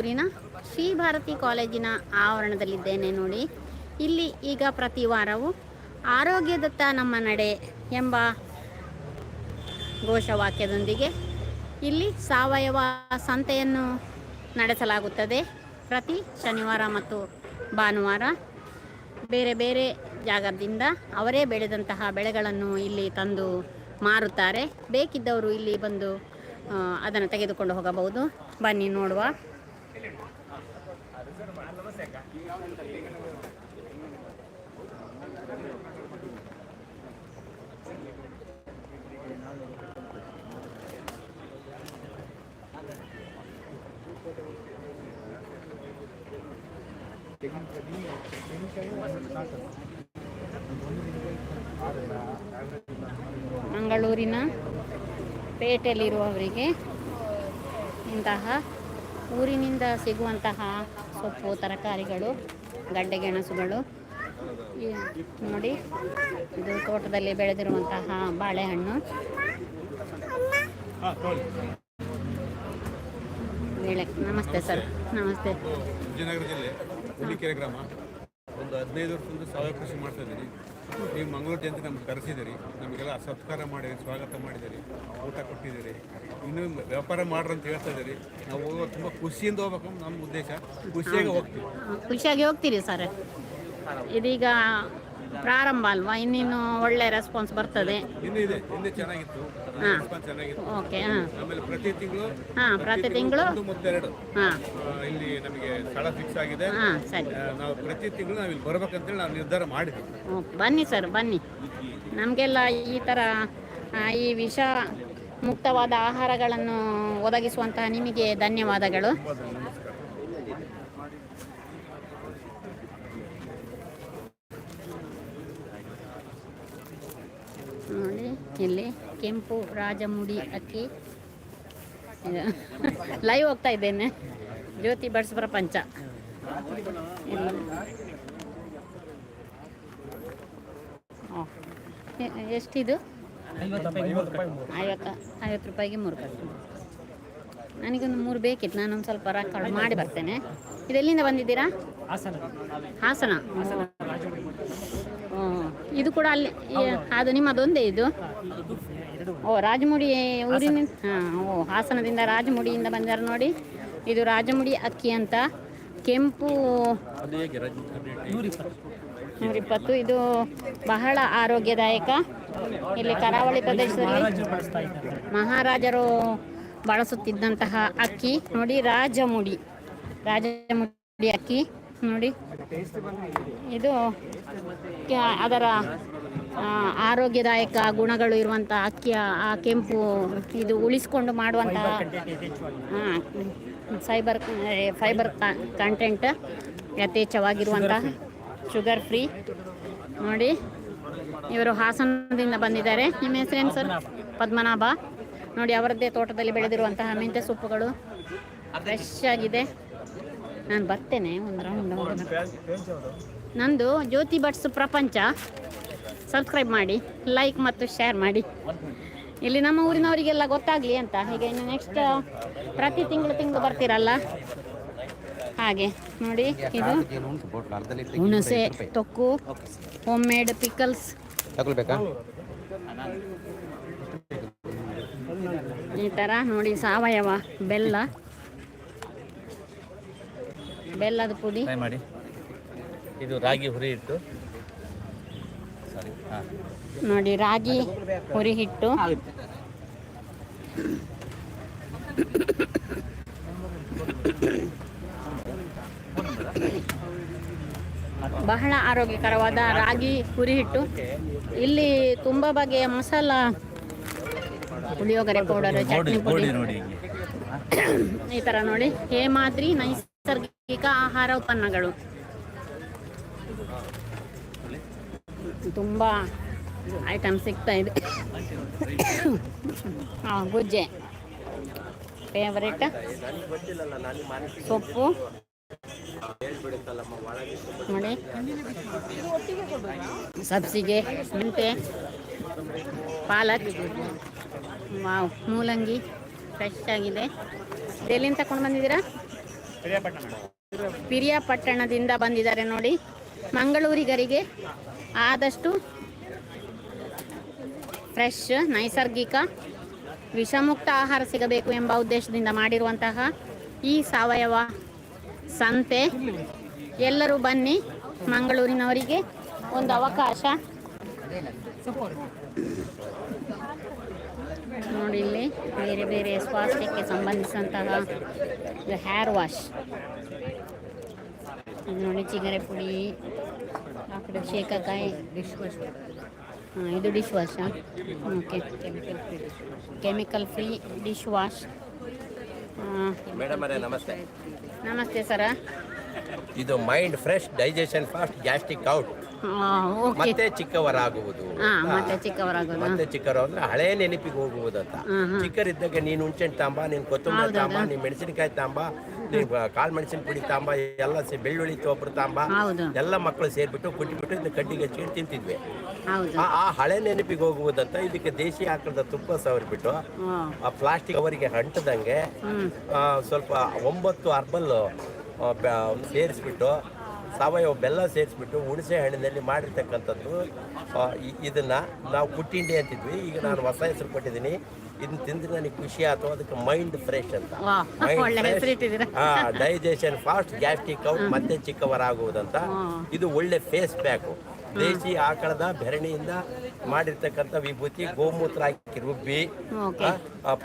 ಊರಿನ ಶ್ರೀ ಭಾರತಿ ಕಾಲೇಜಿನ ಆವರಣದಲ್ಲಿದ್ದೇನೆ ನೋಡಿ. ಇಲ್ಲಿ ಈಗ ಪ್ರತಿ ವಾರವೂ ಆರೋಗ್ಯದತ್ತ ನಮ್ಮ ನಡೆ ಎಂಬ ಘೋಷವಾಕ್ಯದೊಂದಿಗೆ ಇಲ್ಲಿ ಸಾವಯವ ಸಂತೆಯನ್ನು ನಡೆಸಲಾಗುತ್ತದೆ. ಪ್ರತಿ ಶನಿವಾರ ಮತ್ತು ಭಾನುವಾರ ಬೇರೆ ಬೇರೆ ಜಾಗದಿಂದ ಅವರೇ ಬೆಳೆದಂತಹ ಬೆಳೆಗಳನ್ನು ಇಲ್ಲಿ ತಂದು ಮಾರುತ್ತಾರೆ. ಬೇಕಿದ್ದವರು ಇಲ್ಲಿ ಬಂದು ಅದನ್ನು ತೆಗೆದುಕೊಂಡು ಹೋಗಬಹುದು. ಬನ್ನಿ ನೋಡುವ. ಮಂಗಳೂರಿನ ಪೇಟೆಯಲ್ಲಿರುವವರಿಗೆ ಇಂತಹ ಊರಿನಿಂದ ಸಿಗುವಂತಹ ಸೊಪ್ಪು ತರಕಾರಿಗಳು ಗಡ್ಡೆ ಗೆಣಸುಗಳು ನೋಡಿ ಇದು ತೋಟದಲ್ಲಿ ಬೆಳೆದಿರುವಂತಹ ಬಾಳೆಹಣ್ಣು. ಬೇಳೆ ನಮಸ್ತೆ ಸರ್. ನಮಸ್ತೆ. ವಿಜಯನಗರ ಜಿಲ್ಲೆ ಗ್ರಾಮ. ಒಂದು ಹದಿನೈದು ವರ್ಷದಿಂದ ಸಾವಯವ ಕೃಷಿ ಮಾಡ್ತಾ ಇದ್ದೀನಿ. ನೀವು ಮಂಗಳೂರು ಜಯಂತಿ ನಮ್ಗೆ ಕರೆಸಿದ್ದೀರಿ ನಮಗೆಲ್ಲ ಸತ್ಕಾರ ಮಾಡಿರಿ ಸ್ವಾಗತ ಮಾಡಿದಿರಿ ಊಟ ಕೊಟ್ಟಿದ್ದೀರಿ. ಇನ್ನೂ ವ್ಯಾಪಾರ ಮಾಡ್ರಿ ಅಂತ ಹೇಳ್ತಾ ಇದ್ದೀರಿ. ನಾವು ಹೋಗೋದು ತುಂಬ ಖುಷಿಯಿಂದ ಹೋಗ್ಬೇಕು ನಮ್ಮ ಉದ್ದೇಶ. ಖುಷಿಯಾಗಿ ಹೋಗ್ತೀವಿ. ಖುಷಿಯಾಗಿ ಹೋಗ್ತೀರಿ ಸರ್. ಇದೀಗ ಪ್ರಾರಂಭ ಅಲ್ವಾ? ಇನ್ನೇನು ಒಳ್ಳೆ ರೆಸ್ಪಾನ್ಸ್ ಬರ್ತದೆ. ಇನ್ನೂ ಇದೆ ಇನ್ನೂ ಚೆನ್ನಾಗಿತ್ತು. ಹಾ. ಓಕೆ ಹಾಂ. ಆಮೇಲೆ ಪ್ರತಿ ತಿಂಗಳು ಹಾಂ ಪ್ರತಿ ತಿಂಗಳು ಮತ್ತೆರಡು ಹಾಂ. ಇಲ್ಲಿ ನಮಗೆ ಸ್ಥಳ ಫಿಕ್ಸ್ ಆಗಿದೆ. ಹಾಂ ಸರಿ. ನಾವು ಪ್ರತಿ ತಿಂಗಳು ನಾವು ಇಲ್ಲಿ ಬರ್ಬೇಕಂತೇಳಿ ನಾವು ನಿರ್ಧಾರ ಮಾಡಿದ್ವಿ. ಓಕೆ ಬನ್ನಿ ಸರ್ ಬನ್ನಿ. ನಮಗೆಲ್ಲ ಈ ಥರ ಈ ವಿಷ ಮುಕ್ತವಾದ ಆಹಾರಗಳನ್ನು ಒದಗಿಸುವಂತಹ ನಿಮಗೆ ಧನ್ಯವಾದಗಳು. ನೋಡಿ ಇಲ್ಲಿ. ಕೆಂಪು ರಾಜಮುಡಿ ಅಕ್ಕಿ. ಲೈವ್ ಹೋಗ್ತಾ ಇದ್ದೇನೆ. ಜ್ಯೋತಿ ಬಡ್ಸ್ ಪ್ರಪಂಚ. ಎಷ್ಟಿದು? ಐವತ್ತು ಐವತ್ತು ರೂಪಾಯಿಗೆ ಮೂರು ಕಟ್ಟು ನನಗೊಂದು ಮೂರು ಬೇಕಿತ್ತು. ನಾನೊಂದು ಸ್ವಲ್ಪ ರೊಕ್ಕ ಮಾಡಿ ಬರ್ತೇನೆ. ಇದೆಲ್ಲಿಂದ ಬಂದಿದ್ದೀರಾ? ಹಾಸನ. ಇದು ಕೂಡ ಅಲ್ಲಿ ಅದು ನಿಮ್ಮದೊಂದೇ ಇದು? ಓ ರಾಜಮುಡಿ ಊರಿನ ಹಾಂ ಓ ಹಾಸನದಿಂದ ರಾಜಮುಡಿಯಿಂದ ಬಂದಾರೆ ನೋಡಿ. ಇದು ರಾಜಮುಡಿ ಅಕ್ಕಿ ಅಂತ. ಕೆಂಪು ನೂರಿಪ್ಪತ್ತು. ಇದು ಬಹಳ ಆರೋಗ್ಯದಾಯಕ. ಇಲ್ಲಿ ಕರಾವಳಿ ಪ್ರದೇಶದಲ್ಲಿ ಮಹಾರಾಜರು ಬಳಸುತ್ತಿದ್ದಂತಹ ಅಕ್ಕಿ. ನೋಡಿ ರಾಜಮುಡಿ. ರಾಜಮುಡಿ ಅಕ್ಕಿ. ನೋಡಿ. ಇದು ಅದರ ಆರೋಗ್ಯದಾಯಕ ಗುಣಗಳು ಇರುವಂಥ ಅಕ್ಕಿಯ ಆ ಕೆಂಪು ಇದು ಉಳಿಸ್ಕೊಂಡು ಮಾಡುವಂತಹ ಫೈಬರ್ ಫೈಬರ್ ಕಂಟೆಂಟ್ ಯಥೇಚ್ಛವಾಗಿರುವಂತಹ ಶುಗರ್ ಫ್ರೀ ನೋಡಿ ಇವರು ಹಾಸನದಿಂದ ಬಂದಿದ್ದಾರೆ. ನಿಮ್ಮ ಹೆಸರೇನು ಸರ್? ಪದ್ಮನಾಭ. ನೋಡಿ ಅವರದ್ದೇ ತೋಟದಲ್ಲಿ ಬೆಳೆದಿರುವಂತಹ ಮೆಂತ್ಯ ಸೊಪ್ಪುಗಳು. ಫ್ರೆಶ್ ಆಗಿದೆ. ನಾನು ಬರ್ತೇನೆ ಒಂದು ರೌಂಡ್ ನಂದು ಜ್ಯೋತಿ ಭಟ್ಸ್ ಪ್ರಪಂಚ. ಸಬ್ಸ್ಕ್ರೈಬ್ ಮಾಡಿ ಲೈಕ್ ಮತ್ತು ಶೇರ್ ಮಾಡಿ. ಇಲ್ಲಿ ನಮ್ಮ ಊರಿನವರಿಗೆಲ್ಲ ಗೊತ್ತಾಗಲಿ ಅಂತ. ಹೀಗೆ ಇನ್ನು ನೆಕ್ಸ್ಟ್ ಪ್ರತಿ ತಿಂಗಳು ತಿಂಗಳು ಬರ್ತೀರಲ್ಲ? ಹಾಗೆ ನೋಡಿ ಇದು. ಹುಣಸೆ ತೊಕ್ಕು ಹೋಮ್ ಮೇಡ್ ಪಿಕಲ್ಸ್ ಈ ಥರ ನೋಡಿ ಸಾವಯವ ಬೆಲ್ಲ. ಬೆಲ್ಲದ ಪುಡಿ. ಟ್ರೈ ಮಾಡಿ. ಇದು ರಾಗಿ ಹುರಿ ಇಟ್ಟು ನೋಡಿ ರಾಗಿ ಹುರಿ ಹಿಟ್ಟು. ಬಹಳ ಆರೋಗ್ಯಕರವಾದ ರಾಗಿ ಹುರಿ ಹಿಟ್ಟು. ಇಲ್ಲಿ ತುಂಬ ಬಗೆಯ ಮಸಾಲ ಪುಳಿಯೋಗರೆ ಪೌಡರ್ ಚಟ್ನಿ ಪುಡಿ. ನೋಡಿ ಈ ತರ ನೋಡಿ. ಹೇ ಮಾದ್ರಿ ನೈಸರ್ಗಿಕ ಆಹಾರ ಉತ್ಪನ್ನಗಳು. ತುಂಬ ಐಟಮ್ ಸಿಗ್ತಾ ಇದೆ. ಹಾಂ ಗುಜ್ಜೆ. ಫೇವ್ರೇಟ್ ಸೊಪ್ಪು. ನೋಡಿ. ಸಬ್ಸಿಗೆ ಮೆಂತೆ ಪಾಲಕ್. ವಾವ್ ಮೂಲಂಗಿ. ಫ್ರೆಶ್ ಆಗಿದೆ. ಎಲ್ಲಿಂದ ತಗೊಂಡು ಬಂದಿದ್ದೀರಾ? ಪಿರಿಯಾಪಟ್ಟಣದಿಂದ ಬಂದಿದ್ದಾರೆ ನೋಡಿ. ಮಂಗಳೂರಿಗರಿಗೆ. ಆದಷ್ಟು ಫ್ರೆಶ್ ನೈಸರ್ಗಿಕ, ವಿಷಮುಕ್ತ ಆಹಾರ ಸಿಗಬೇಕು ಎಂಬ ಉದ್ದೇಶದಿಂದ ಮಾಡಿರುವಂತಹ ಈ ಸಾವಯವ ಸಂತೆ ಎಲ್ಲರೂ ಬನ್ನಿ ಮಂಗಳೂರಿನವರಿಗೆ ಒಂದು ಅವಕಾಶ. ನೋಡಿ ಇಲ್ಲಿ ಬೇರೆ ಬೇರೆ ಸ್ವಾಸ್ಥ್ಯಕ್ಕೆ ಸಂಬಂಧಿಸಿದಂತಹ ಹೇರ್ ವಾಶ್ ನೋಡಿ ಚಿಗರೆ ಪುಡಿ ಕಡೆ ಶೇಕಾಕಾಯಿ ಡಿಶ್ ವಾಶ್ ಹಾಂ ಇದು dish wash okay chemical free dish wash madam ಅವರೇ ನಮಸ್ತೆ. ನಮಸ್ತೆ ಸರ. ಇದು mind fresh digestion fast gastric out ಮತ್ತೆ ಚಿಕ್ಕವರಾಗುವುದು. ಮತ್ತೆ ಚಿಕ್ಕವರಾಗುವುದು. ಮತ್ತೆ ಚಿಕ್ಕವರು ಅಂದ್ರೆ ಹಳೆ ನೆನಪಿಗೆ ಹೋಗುವುದು ಅಂತ. ಚಿಕ್ಕರಿದ್ದಾಗ ನೀನು ಹುಣ್ಸೆಹಣ್ಣು ತಾಂಬ ನೀನು ಕೊತ್ತಂಬರಿ. ತಾಂಬ ನೀನ್ ಮೆಣಸಿನಕಾಯಿ ತಾಂಬ ನೀನು ಕಾಳು ಮೆಣಸಿನ ಪುಡಿ ತಾಂಬ ಎಲ್ಲ ಬೆಳ್ಳುಳ್ಳಿ ತೊಬ್ಬರು ತಾಂಬ ಎಲ್ಲ ಮಕ್ಕಳು ಸೇರಿಬಿಟ್ಟು ಕುಟ್ಟಿಬಿಟ್ಟು ಇದನ್ನ ಕಡ್ಡಿಗೆ ಹಚ್ಚಿಟ್ಟು ತಿಂತಿದ್ವಿ. ಆ ಹಳೆ ನೆನಪಿಗೆ ಹೋಗುವುದಂತ ಇದಕ್ಕೆ ದೇಶಿ ಆಕಳದ ತುಪ್ಪ ಸವರ್ಬಿಟ್ಟು ಆ ಪ್ಲಾಸ್ಟಿಕ್ ಅವರಿಗೆ ಅಂಟದಂಗೆ ಸ್ವಲ್ಪ ಒಂಬತ್ತು ಅರ್ಬಲ್ ಸೇರಿಸ್ಬಿಟ್ಟು ಸಾವಯವ ಬೆಲ್ಲ ಸೇರಿಸ್ಬಿಟ್ಟು ಹುಣಸೆ ಹಣ್ಣಿನಲ್ಲಿ ಮಾಡಿರ್ತಕ್ಕಂಥದ್ದು ಇದನ್ನ ನಾವು ಕುಟ್ಟಿಂಡಿ ಅಂತಿದ್ವಿ. ಈಗ ನಾನು ಹೊಸ ಹೆಸರು ಕೊಟ್ಟಿದ್ದೀನಿ. ಇದನ್ನ ತಿಂದ್ರೆ ನನಗೆ ಖುಷಿ ಅಥವಾ ಅದಕ್ಕೆ ಮೈಂಡ್ ಫ್ರೆಶ್ ಅಂತ. ಡೈಜೆಷನ್ ಫಾಸ್ಟ್ ಗ್ಯಾಸ್ಟಿಕ್ ಔಟ್ ಮತ್ತೆ ಚಿಕ್ಕವರಾಗುವುದಂತ. ಇದು ಒಳ್ಳೆ ಫೇಸ್ ಪ್ಯಾಕು ದೇಶಿ ಆಕಳದ ಬೆರಣಿಯಿಂದ ಮಾಡಿರ್ತಕ್ಕಂಥ ವಿಭೂತಿ ಗೋಮೂತ್ರ ಹಾಕಿ ರುಬ್ಬಿ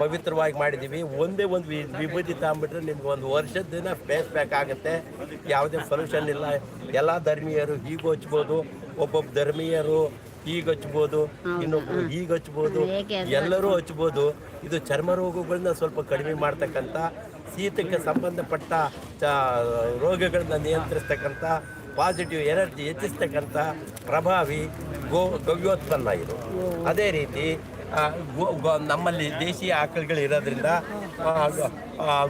ಪವಿತ್ರವಾಗಿ ಮಾಡಿದೀವಿ ಒಂದೇ ಒಂದು ವಿಭೂತಿ ತಗೊಂಡ್ಬಿಟ್ರೆ ನಿಮ್ಗೆ ಒಂದು ವರ್ಷದ ದಿನ ಫೇಸ್ ಪ್ಯಾಕ್ ಆಗುತ್ತೆ. ಯಾವುದೇ ಸೊಲ್ಯೂಷನ್ ಇಲ್ಲ. ಎಲ್ಲ ಧರ್ಮೀಯರು ಹೀಗೆ ಹಚ್ಬೋದು ಒಬ್ಬೊಬ್ಬ ಧರ್ಮೀಯರು ಹೀಗೆ ಹಚ್ಬೋದು ಇನ್ನೊಬ್ರು ಈಗ ಹಚ್ಬೋದು ಎಲ್ಲರೂ ಹಚ್ಬೋದು. ಇದು ಚರ್ಮ ರೋಗಗಳನ್ನ ಸ್ವಲ್ಪ ಕಡಿಮೆ ಮಾಡ್ತಕ್ಕಂಥ ಶೀತಕ್ಕೆ ಸಂಬಂಧಪಟ್ಟ ರೋಗಗಳನ್ನ ನಿಯಂತ್ರಿಸ್ತಕ್ಕಂಥ ಪಾಸಿಟಿವ್ ಎನರ್ಜಿ ಹೆಚ್ಚಿಸ್ತಕ್ಕಂಥ ಪ್ರಭಾವಿ ಗೋ ಗವ್ಯೋತ್ಪನ್ನ ಇದು. ಅದೇ ರೀತಿ ನಮ್ಮಲ್ಲಿ ದೇಶೀಯ ಆಕಳುಗಳು ಇರೋದ್ರಿಂದ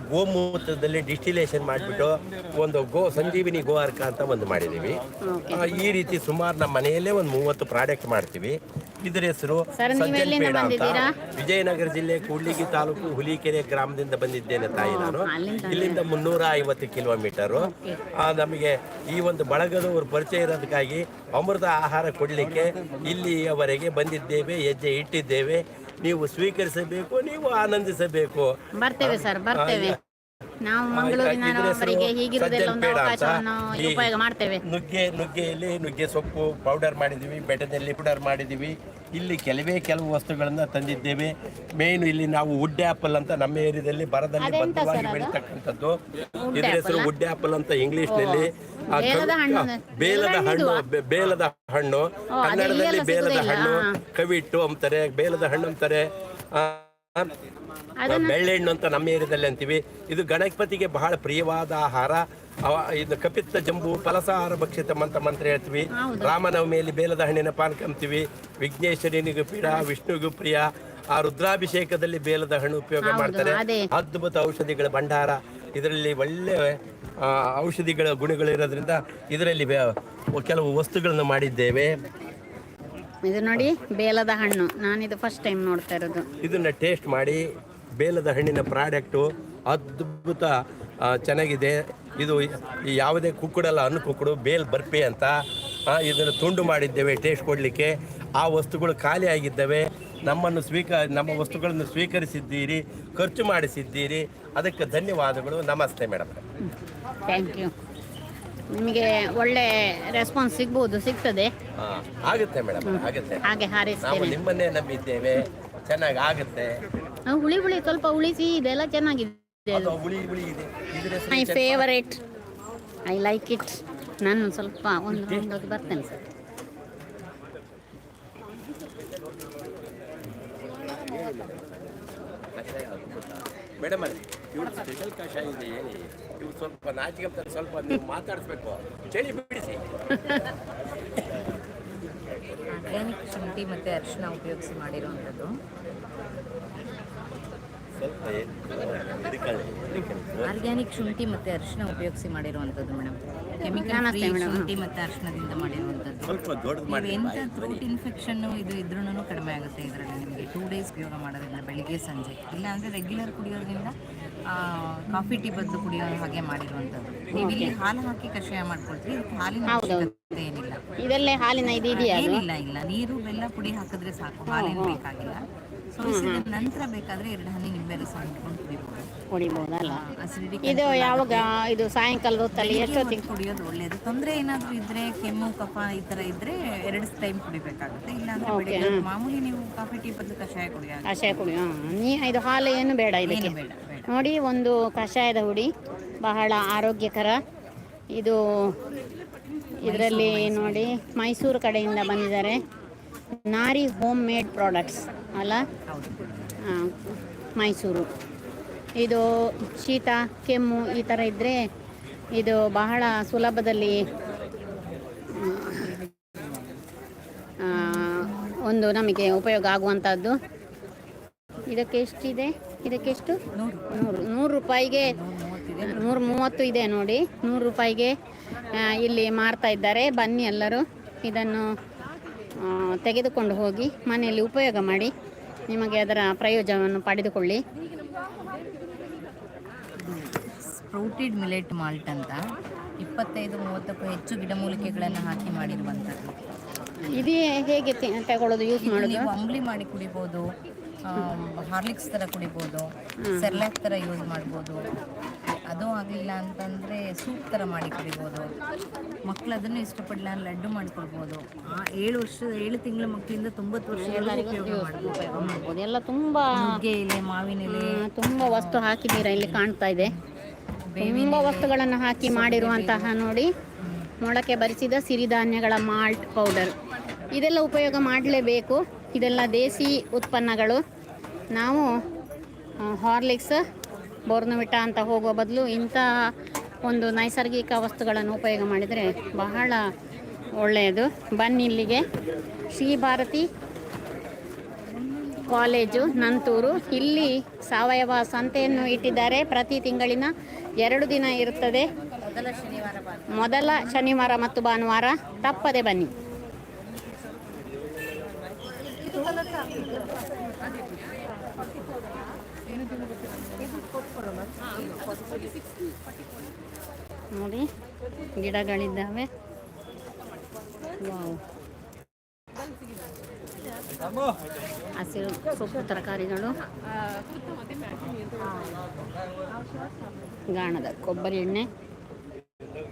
ಗೋಮೂತ್ರದಲ್ಲಿ ಡಿಸ್ಟಿಲೇಷನ್ ಮಾಡಿಬಿಟ್ಟು ಒಂದು ಗೋ ಸಂಜೀವಿನಿ ಗೋ ಅರ್ಕ ಅಂತ ಒಂದು ಮಾಡಿದ್ದೀವಿ. ಈ ರೀತಿ ಸುಮಾರು ನಮ್ಮ ಮನೆಯಲ್ಲೇ ಒಂದು ಮೂವತ್ತು ಪ್ರಾಡಕ್ಟ್ ಮಾಡ್ತೀವಿ. ಇದರ ಹೆಸರು ಸಜ್ಜನ್ ಪೇಡ ಅಂತ? ವಿಜಯನಗರ ಜಿಲ್ಲೆ ಕೂಡ್ಲಿಗಿ ತಾಲೂಕು ಹುಲಿಕೆರೆ ಗ್ರಾಮದಿಂದ ಬಂದಿದ್ದೇನೆ ತಾಯಿ ನಾನು. ಇಲ್ಲಿಂದ ಮುನ್ನೂರ ಐವತ್ತು ಕಿಲೋಮೀಟರು ಆ, ನಮಗೆ ಈ ಒಂದು ಬಳಗದವರು ಪರಿಚಯ ಇರೋದಕ್ಕಾಗಿ ಅಮೃತ ಆಹಾರ ಕೊಡಲಿಕ್ಕೆ ಇಲ್ಲಿಯವರೆಗೆ ಬಂದಿದ್ದೇವೆ ಹೆಜ್ಜೆ ಇಟ್ಟಿದ್ದೇವೆ. ನೀವು ಸ್ವೀಕರಿಸಬೇಕು ನೀವು ಆನಂದಿಸಬೇಕು. ಬರ್ತೇವೆ ಸರ್ ಬರ್ತೇವೆ. ನಾವು ಹೀಗಿರುವುದೆಲ್ಲ ಒಂದು ಅವಕಾಶವನ್ನು ಉಪಯೋಗ ಮಾಡ್ತೇವೆ. ನುಗ್ಗೆ ನುಗ್ಗೆಯಲ್ಲಿ ನುಗ್ಗೆ ಸೊಪ್ಪು ಪೌಡರ್ ಮಾಡಿದೀವಿ ಬೆಟ್ಟದಲ್ಲಿ ಪೌಡರ್ ಮಾಡಿದ್ದೀವಿ. ಇಲ್ಲಿ ಕೆಲವೇ ಕೆಲವು ವಸ್ತುಗಳನ್ನ ತಂದಿದ್ದೇವೆ ಮೇನ್ ಇಲ್ಲಿ ನಾವು ವುಡ್ ಆಪಲ್ ಅಂತ ನಮ್ಮ ಏರಿಯಾದಲ್ಲಿ ಬರದಲ್ಲಿ ಬದ್ಧವಾಗಿ? ಬೆಳೀತಕ್ಕಂಥದ್ದು ಇದ್ರ ಹೆಸರು? ವುಡ್ ಆಪಲ್ ಅಂತ ಇಂಗ್ಲಿಷ್ನಲ್ಲಿ ಆ ಬೇಲದ ಹಣ್ಣು. ಬೇಲದ ಹಣ್ಣು ಕನ್ನಡದಲ್ಲಿ ಬೇಲದ ಹಣ್ಣು. ಕವಿಟ್ಟು ಅಂತಾರೆ ಬೇಲದ ಹಣ್ಣು ಅಂತಾರೆ ಅದನ್ನ ಅಂತ ನಮ್ಮ ಏರಿಯಾದಲ್ಲಿ ಅಂತೀವಿ. ಇದು ಗಣಪತಿಗೆ ಬಹಳ ಪ್ರಿಯವಾದ ಆಹಾರ. ಇದು ಕಪಿತ್ತ ಜಂಬು ಫಲಸಾಹಾರ ಭಕ್ಷಿತಂ ಅಂತ ಮಂತ್ರ ಹೇಳ್ತೀವಿ. ರಾಮನವಮಿಯಲ್ಲಿ ಬೇಲದ ಹಣ್ಣಿನ ಪಾನಕ ಅಂತೀವಿ ವಿಘ್ನೇಶ್ವರನಿಗೂ ಪ್ರಿಯ ವಿಷ್ಣುಗೂ ಪ್ರಿಯ ಆ ರುದ್ರಾಭಿಷೇಕದಲ್ಲಿ ಬೇಲದ ಹಣ್ಣು ಉಪಯೋಗ ಮಾಡ್ತಾರೆ. ಅದ್ಭುತ ಔಷಧಿಗಳ ಭಂಡಾರ. ಇದರಲ್ಲಿ ಒಳ್ಳೆ ಔಷಧಿಗಳ ಗುಣಗಳಿರೋದ್ರಿಂದ ಇದರಲ್ಲಿ ಕೆಲವು ವಸ್ತುಗಳನ್ನು ಮಾಡಿದ್ದೇವೆ. ಇದು ನೋಡಿ ಬೇಲದ ಹಣ್ಣು. ನಾನು ಇದು ಫಸ್ಟ್ ಟೈಮ್ ನೋಡ್ತಾ ಇರೋದು. ಇದನ್ನ ಟೇಸ್ಟ್ ಮಾಡಿ ಬೇಲದ ಹಣ್ಣಿನ ಪ್ರಾಡಕ್ಟು ಅದ್ಭುತ ಆ, ಚೆನ್ನಾಗಿದೆ. ಇದು ಯಾವುದೇ ಕುಕ್ಕುಡಲ್ಲ ಅನ್ನ ಕುಕ್ಕುಡು ಬೇಲ್ ಬರ್ಪಿ ಅಂತ ಆ, ಇದನ್ನು ತುಂಡು ಮಾಡಿದ್ದೇವೆ ಟೇಸ್ಟ್ ಕೊಡಲಿಕ್ಕೆ. ಆ ವಸ್ತುಗಳು ಖಾಲಿ ಆಗಿದ್ದಾವೆ. ನಮ್ಮನ್ನು ಸ್ವೀಕ ನಮ್ಮ ವಸ್ತುಗಳನ್ನು ಸ್ವೀಕರಿಸಿದ್ದೀರಿ ಖರ್ಚು ಮಾಡಿಸಿದ್ದೀರಿ. ಅದಕ್ಕೆ ಧನ್ಯವಾದಗಳು. ನಮಸ್ತೆ ಮೇಡಮ್. ಥ್ಯಾಂಕ್ ಯು ನಿಮಗೆ ಒಳ್ಳೆ ರೆಸ್ಪಾನ್ಸ್ ಸಿಗ್ಬೋದು ಸಿಗ್ತದೆ. ಆಗುತ್ತೆ ಮೇಡಮ್ ಆಗುತ್ತೆ. ಹಾಗೆ ನಾವು ಹಾರೈಸ್ತೇನೆ ನಿಮ್ಮನ್ನೇ ನಂಬಿದ್ದೇವೆ ಚೆನ್ನಾಗಿ ಆಗುತ್ತೆ. ಆ, ಹುಳಿ ಹುಳಿ ಸ್ವಲ್ಪ ಉಳಿಸಿ ಇದೆಲ್ಲ ಚೆನ್ನಾಗಿದೆ. ಅದು ಹುಳಿ ಹುಳಿ ಇದೆ. ಇದ್ರ ಹೆಸರು ಮೈ ಚೆನ್ನ- ಫೇವರೇಟ್ ಐ ಲೈಕ್ ಇಟ್ ನಾನು ಸ್ವಲ್ಪ ಒಂದು ಒಂದು ಬರ್ತೇನೆ ಸರ್. ಮೇಡಮ್ ಅಲ್ಲಿ ಇವ್ರು ಸ್ಪೆಷಲ್ ಕಷಾಯ ಇದೆ ಹೇಳಿ ಇವ್ರು ಸ್ವಲ್ಪ ನಾಚಿಕೆ ಅಂತ ಸ್ವಲ್ಪ ನೀವು ಮಾತಾಡಿಸ್ಬೇಕು. ಚಳಿ ಬಿಡಿಸಿ. ಆರ್ಗ್ಯಾನಿಕ್ ಶುಂಠಿ ಮತ್ತು ಅರಿಶಿನ ಉಪಯೋಗಿಸಿ ಮಾಡಿರುವಂಥದ್ದು. ಆರ್ಗ್ಯಾನಿಕ್ ಶುಂಠಿ ಮತ್ತು ಅರಿಶಿನ ಉಪಯೋಗಿಸಿ ಮಾಡಿರುವಂಥದ್ದು ಮೇಡಮ್. ಕೆಮಿಕಲ್. ಶುಂಠಿ ಮತ್ತು ಅರಿಶಿನದಿಂದ ಮಾಡಿರುವಂಥದ್ದು ಸ್ವಲ್ಪ ದೊಡ್ಡದು ಮಾಡಿ ಎಂಥ ಥ್ರೋಟ್ ಇನ್ಫೆಕ್ಷನ್ನು ಇದು ಇದ್ರೂ ಕಡಿಮೆ ಆಗುತ್ತೆ ಇದರಲ್ಲಿ ನಿಮಗೆ ಟೂ ಡೇಸ್ ಉಪಯೋಗ ಮಾಡೋದ್ರಿಂದ ಬೆಳಿಗ್ಗೆ ಸಂಜೆ. ಇಲ್ಲ ಅಂದರೆ ರೆಗ್ಯುಲರ್ ಕುಡಿಯೋದ್ರಿಂದ ಕಾಫಿ ಟೀ ಬದಲು ಕುಡಿಯೋ ಹಾಗೆ ಮಾಡಿರುವಂತದ್ದು ನೀವು ಇಲ್ಲಿ ಹಾಲು ಹಾಕಿ ಕಷಾಯ ಮಾಡ್ಕೊಳ್ತೀವಿ ಇದಕ್ಕೆ ಹಾಲಿನ ಅವಶ್ಯಕತೆ ಏನಿಲ್ಲ. ಇದಲ್ಲೇ ಹಾಲಿನ ಇದು ಇದೆಯಾ ಅದು? ಏನಿಲ್ಲ ಇಲ್ಲ. ನೀರು ಬೆಲ್ಲ ಪುಡಿ ಹಾಕಿದ್ರೆ ಸಾಕು. ಹಾಲೇನು ಬೇಕಾಗಿಲ್ಲ. ಸೋಸಿದ ನಂತರ ಬೇಕಾದ್ರೆ ಎರಡು ಹನಿ ನಿಂಬೆ ರಸ ಮಾಡ್ಕೊಂಡು ಕುಡಿಬಹುದು ಕುಡಿಬಹುದಲ್ಲ ಇದು ಯಾವಾಗ ಇದು ಸಾಯಂಕಾಲದ ಹೊತ್ತಲ್ಲಿ ಎಷ್ಟೊತ್ತಿಗೆ? ಕುಡಿಯೋದು ಒಳ್ಳೇದು. ತೊಂದರೆ ಏನಾದರೂ ಇದ್ರೆ ಕೆಮ್ಮು ಕಫ ಈ ತರ ಇದ್ರೆ ಎರಡು ಟೈಮ್ ಕುಡಿಬೇಕಾಗುತ್ತೆ. ಇಲ್ಲಾಂದ್ರೆ ಬೆಳಿಗ್ಗೆ ಮಾಮೂಲಿ ನೀವು ಕಾಫಿ ಟೀ ಬದಲು ಕಷಾಯ ಕುಡಿಯ ಕಷಾಯ ನೀ ಇದು ಹಾಲು ಏನು ಬೇಡ ಇದಕ್ಕೆ? ಬೇಡ. ನೋಡಿ, ಒಂದು ಕಷಾಯದ ಹುಡಿ. ಬಹಳ ಆರೋಗ್ಯಕರ. ಇದು ಇದರಲ್ಲಿ ನೋಡಿ, ಮೈಸೂರು ಕಡೆಯಿಂದ ಬಂದಿದ್ದಾರೆ. ನಾರಿ ಹೋಮ್ ಮೇಡ್ ಪ್ರಾಡಕ್ಟ್ಸ್ ಅಲ್ಲ? ಮೈಸೂರು. ಇದು ಶೀತ, ಕೆಮ್ಮು ಈ ಥರ ಇದ್ದರೆ ಇದು ಬಹಳ ಸುಲಭದಲ್ಲಿ ಒಂದು ನಮಗೆ ಉಪಯೋಗ ಆಗುವಂಥದ್ದು ಇದಕ್ಕೆ ಎಷ್ಟಿದೆ? ಇದಕ್ಕೆ ಎಷ್ಟು? ನೂರು. ನೂರು. ರೂಪಾಯಿಗೆ ನೂರ ಮೂವತ್ತು ಇದೆ ನೋಡಿ. ನೂರು ರೂಪಾಯಿಗೆ ಇಲ್ಲಿ ಮಾರ್ತಾ ಇದ್ದಾರೆ. ಬನ್ನಿ ಎಲ್ಲರೂ. ಇದನ್ನು ತೆಗೆದುಕೊಂಡು ಹೋಗಿ ಮನೆಯಲ್ಲಿ ಉಪಯೋಗ ಮಾಡಿ. ನಿಮಗೆ ಅದರ ಪ್ರಯೋಜನವನ್ನು ಪಡೆದುಕೊಳ್ಳಿ. ಸ್ಪ್ರೌಟೆಡ್ ಮಿಲೆಟ್ ಮಾಲ್ಟ್ ಅಂತ. ಇಪ್ಪತ್ತೈದು ಮೂವತ್ತಕ್ಕೂ ಹೆಚ್ಚು ಗಿಡಮೂಲಿಕೆಗಳನ್ನು ಹಾಕಿ ಮಾಡಿರುವಂಥದ್ದು. ಇದೇ ಹೇಗೆ ತಗೊಳ್ಳೋದು ಯೂಸ್ ಮಾಡೋದು? ಅಂಬ್ಲಿ ಮಾಡಿ ಕುಡಿಬೋದು. ಹಾರ್ಲಿಕ್ಸ್ ಥರ ಕುಡಿಬೋದು ಸೆರ್ಲಾಕ್ ಥರ ಯೂಸ್ ಮಾಡ್ಬೋದು. ಅದು ಆಗಲಿಲ್ಲ ಅಂತಂದರೆ ಸೂಪ್ ಥರ ಮಾಡಿ ಕುಡಿಬೋದು. ಮಕ್ಕಳು ಅದನ್ನು ಇಷ್ಟಪಡಲ್ಲ ಲಡ್ಡು ಮಾಡಿಕೊಡ್ಬೋದು ಆ ಏಳು ವರ್ಷ ಏಳು ತಿಂಗಳ ಮಕ್ಕಳಿಂದ ತೊಂಬತ್ತು ವರ್ಷ ಉಪಯೋಗ ಮಾಡ್ಬೋದು. ಎಲ್ಲ ತುಂಬ ನುಗ್ಗೆ ಎಲೆ ಮಾವಿನ ಎಲೆ. ತುಂಬ ವಸ್ತು ಹಾಕಿದ್ದೀರಾ ಇಲ್ಲಿ ಕಾಣ್ತಾ ಇದೆ. ತುಂಬ ವಸ್ತುಗಳನ್ನು ಹಾಕಿ ಮಾಡಿರುವಂತಹ ನೋಡಿ ಮೊಳಕೆ ಬರಿಸಿದ ಸಿರಿಧಾನ್ಯಗಳ ಮಾಲ್ಟ್ ಪೌಡರ್. ಇದೆಲ್ಲ ಉಪಯೋಗ ಮಾಡಲೇಬೇಕು. ಇದೆಲ್ಲ ದೇಸಿ ಉತ್ಪನ್ನಗಳು. ನಾವು ಹಾರ್ಲಿಕ್ಸ್ ಬೋರ್ನವಿಟಾ ಅಂತ ಹೋಗುವ ಬದಲು ಇಂತಹ ಒಂದು ನೈಸರ್ಗಿಕ ವಸ್ತುಗಳನ್ನು ಉಪಯೋಗ ಮಾಡಿದರೆ ಬಹಳ ಒಳ್ಳೆಯದು. ಬನ್ನಿ ಇಲ್ಲಿಗೆ. ಶ್ರೀ ಭಾರತಿ ಕಾಲೇಜು ನಂತೂರು. ಇಲ್ಲಿ ಸಾವಯವ ಸಂತೆಯನ್ನು ಇಟ್ಟಿದ್ದಾರೆ. ಪ್ರತಿ ತಿಂಗಳಿನ ಎರಡು ದಿನ ಇರುತ್ತದೆ. ಮೊದಲ ಶನಿವಾರ ಮೊದಲ ಶನಿವಾರ ಮತ್ತು ಭಾನುವಾರ. ತಪ್ಪದೆ ಬನ್ನಿ. ನೋಡಿ, ಗಿಡಗಳಿದ್ದಾವೆ. ಹಸಿರು ಸೊಪ್ಪು ತರಕಾರಿಗಳು. ಗಾಣದ ಕೊಬ್ಬರಿ ಎಣ್ಣೆ,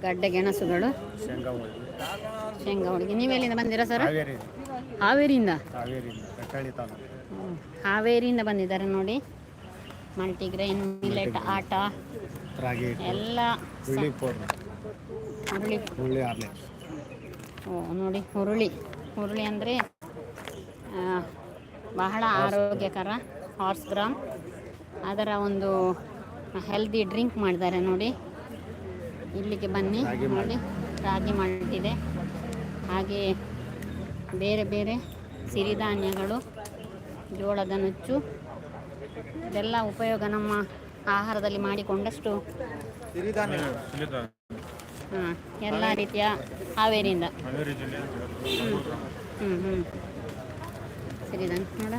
ಗಡ್ಡೆ ಗೆಣಸುಗಳು. ಶೇಂಗಾ ಹೋಳಿಗೆ. ನೀವೆಲ್ಲಿಂದ ಬಂದಿರಾ ಸರ್? ಹಾವೇರಿಯಿಂದ. ಹಾವೇರಿಯಿಂದ ಬಂದಿದ್ದಾರೆ ನೋಡಿ. ಮಲ್ಟಿಗ್ರೈನ್, ಮಿಲೆಟ್, ಆಟ. ಎಲ್ಲ ಸ- ಹುರುಳಿ. ಓ ನೋಡಿ ಹುರುಳಿ. ಹುರುಳಿ ಅಂದರೆ ಬಹಳ ಆರೋಗ್ಯಕರ ಹಾರ್ಸ್ ಗ್ರಾಮ್ ಅದರ ಒಂದು ಹೆಲ್ದಿ ಡ್ರಿಂಕ್ ಮಾಡಿದ್ದಾರೆ ನೋಡಿ. ಇಲ್ಲಿಗೆ ಬನ್ನಿ. ನೋಡಿ ರಾಗಿ ಮಾಡಿದೆ ಹಾಗೆ ಬೇರೆ ಬೇರೆ ಸಿರಿಧಾನ್ಯಗಳು ಜೋಳದ ನುಚ್ಚು. ಇದೆಲ್ಲ ಉಪಯೋಗ ನಮ್ಮ ಆಹಾರದಲ್ಲಿ ಮಾಡಿಕೊಂಡಷ್ಟು ಹಾಂ ಎಲ್ಲ ರೀತಿಯ ಹಾವೇರಿಯಿಂದ. ಹ್ಞೂ ಹ್ಞೂ ಸಿರಿಧಾನ್ಯ ನೋಡ.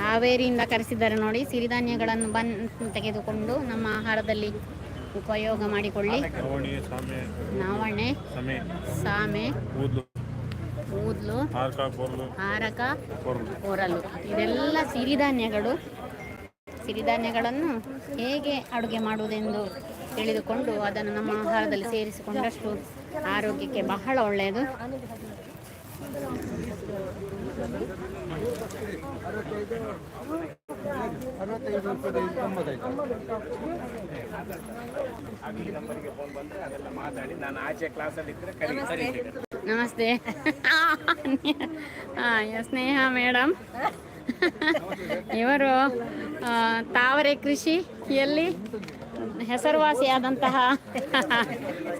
ಹಾವೇರಿಯಿಂದ ಕರೆಸಿದ್ದಾರೆ ನೋಡಿ ಸಿರಿಧಾನ್ಯಗಳನ್ನು ಬಂದು ತೆಗೆದುಕೊಂಡು ನಮ್ಮ ಆಹಾರದಲ್ಲಿ ಉಪಯೋಗ ಮಾಡಿಕೊಳ್ಳಿ. ನಾವಣೆ ಸಾಮೆ. ಕೂದಲು ಹಾರ್ಕ ಕೊರಲು. ಇದೆಲ್ಲ ಸಿರಿಧಾನ್ಯಗಳು. ಸಿರಿಧಾನ್ಯಗಳನ್ನು ಹೇಗೆ ಅಡುಗೆ ಮಾಡುವುದೆಂದು ತಿಳಿದುಕೊಂಡು ಅದನ್ನು ನಮ್ಮ ಆಹಾರದಲ್ಲಿ ಸೇರಿಸಿಕೊಂಡಷ್ಟು ಆರೋಗ್ಯಕ್ಕೆ ಬಹಳ ಒಳ್ಳೆಯದು. ನಮಸ್ತೆ. ಸ್ನೇಹ. ಮೇಡಮ್ ಇವರು ತಾವರೆ ಕೃಷಿ ಕೃಷಿಯಲ್ಲಿ ಹೆಸರುವಾಸಿಯಾದಂತಹ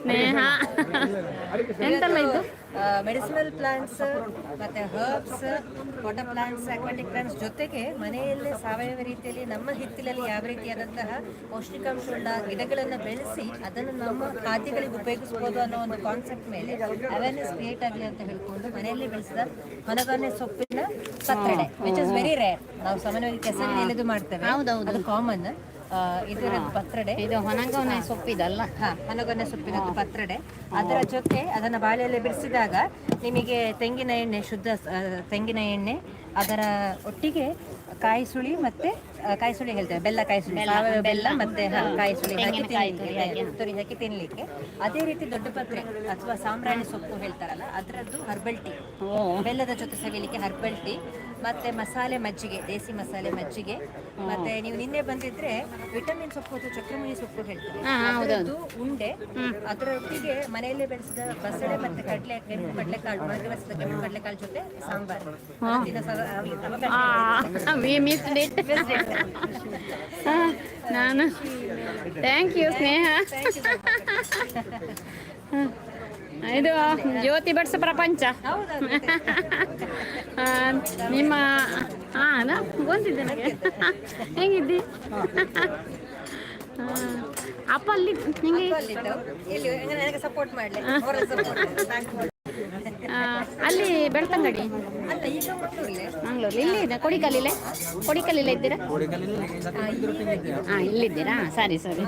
ಸ್ನೇಹ. ಎಂತೆಲ್ಲ ಇದು? ಮೆಡಿಸಿನಲ್ ಪ್ಲಾಂಟ್ಸ್ ಮತ್ತೆ herbs water plants aquatic plants ಜೊತೆಗೆ ಮನೆಯಲ್ಲೇ ಸಾವಯವ ರೀತಿಯಲ್ಲಿ ನಮ್ಮ ಹಿತ್ತಿಲಲ್ಲಿ ಯಾವ ರೀತಿಯಾದಂತಹ ಪೌಷ್ಟಿಕಾಂಶವುಳ್ಳ ಗಿಡಗಳನ್ನು ಬೆಳೆಸಿ ಅದನ್ನು ನಮ್ಮ ಖಾದ್ಯಗಳಿಗೆ ಉಪಯೋಗಿಸಬಹುದು ಅನ್ನೋ ಒಂದು ಕಾನ್ಸೆಪ್ಟ್ ಮೇಲೆ ಅವೇರ್ನೆಸ್ ಕ್ರಿಯೇಟ್ ಆಗಲಿ ಅಂತ ಹೇಳ್ಕೊಂಡು ಮನೆಯಲ್ಲಿ ಬೆಳೆಸಿದ ಹೊನಗೊನೆ ಸೊಪ್ಪಿನ ಸತ್ತಡೆ ವಿಚ್ ಇಸ್ ವೆರಿ ರೇರ್ ನಾವು ಸಾಮಾನ್ಯವಾಗಿ ಕೆಸರಿನ ಎಲೆದು ಮಾಡ್ತೇವೆ. ಅದು ಕಾಮನ್ ಇದರ ಪತ್ರಡೆ. ಇದು ಹೊನಂಗವನ ಸೊಪ್ಪಿದಲ್ಲ? ಹಾ. ಹೊನಗೊನೆ ಸೊಪ್ಪಿನದ್ದು ಪತ್ರಡೆ. ಅದರ ಜೊತೆ ಅದನ್ನ ಬಾಳೆಯಲ್ಲಿ ಬಿಡಿಸಿದಾಗ ನಿಮಗೆ ತೆಂಗಿನ ಎಣ್ಣೆ ಶುದ್ಧ ತೆಂಗಿನ ಎಣ್ಣೆ ಅದರ ಒಟ್ಟಿಗೆ ಕಾಯಿ ಸುಳಿ ಮತ್ತೆ ಕಾಯಿ ಸುಳಿ ಹೇಳ್ತೇವೆ. ಬೆಲ್ಲ ಕಾಯಿ ಸುಳಿ. ಸಾವಯವ ಬೆಲ್ಲ ಮತ್ತೆ ಕಾಯಿ ಸುಳಿ ಹಾಕಿ ತುರಿ ಹಾಕಿ. ತಿನ್ಲಿಕ್ಕೆ. ಅದೇ ರೀತಿ ದೊಡ್ಡ ಪತ್ರೆ ಅಥವಾ ಸಾಂಬ್ರಾಣಿ ಸೊಪ್ಪು ಹೇಳ್ತಾರಲ್ಲ ಅದರದ್ದು ಹರ್ಬಲ್ ಟೀ ಬೆಲ್ಲದ ಜೊತೆ ಸವಿಲಿಕ್ಕೆ ಹರ್ಬಲ್ ಟೀ ಮತ್ತೆ ಮಸಾಲೆ ಮಜ್ಜಿಗೆ ದೇಸಿ ಮಸಾಲೆ ಮಜ್ಜಿಗೆ. ಮತ್ತೆ ನೀವು ನಿನ್ನೆ ಬಂದಿದ್ರೆ ವಿಟಮಿನ್ ಸೊಪ್ಪು ಅಥವಾ ಚಕ್ರಮುನಿ ಸೊಪ್ಪು ಹೇಳ್ತೀವಿ ಉಂಡೆ ಅದರ ಒಟ್ಟಿಗೆ ಉಂಡೆ ಅದರೊಟ್ಟಿಗೆ ಮನೆಯಲ್ಲೇ ಬೆಳೆಸಿದ ಬಸಳೆ ಮತ್ತೆ ಕಡಲೆ ಕೆಂಪು ಕಡಲೆಕಾಳು ಮೊಳಕೆ ಬೆಳೆಸಿದ ಕೆಂಪು ಕಡಲೆಕಾಳು ಜೊತೆ ಸಾಂಬಾರ್. ನಾನು. Thank you Sneha. ಇದು ಜ್ಯೋತಿ ಬಡ್ಸ ಪ್ರಪಂಚ. ನಿಮ್ಮ ಹಾ ಗೊತ್ತಿದ್ದೆ ನನಗೆ. ಹೆಂಗಿದ್ದಿ? ಅಪ್ಪ ಅಲ್ಲಿ ನಿಂಗೆ? ಸಪೋರ್ಟ್ ಮಾಡಲಿ. ಅಲ್ಲಿ ಬೆಳ್ತಂಗಡಿ. ಮಂಗಳೂರಲ್ಲಿ. ಮಂಗಳೂರು ಇಲ್ಲಿ ಇದೆ ಕೊಡಿಕಲ್ಲಿಲ್ಲ ಕೊಡಿಕಲ್ಲಿಲ್ಲ ಇದ್ದೀರಾ? ಹಾಂ ಇಲ್ಲಿದ್ದೀರಾ? ಸರಿ ಸರಿ.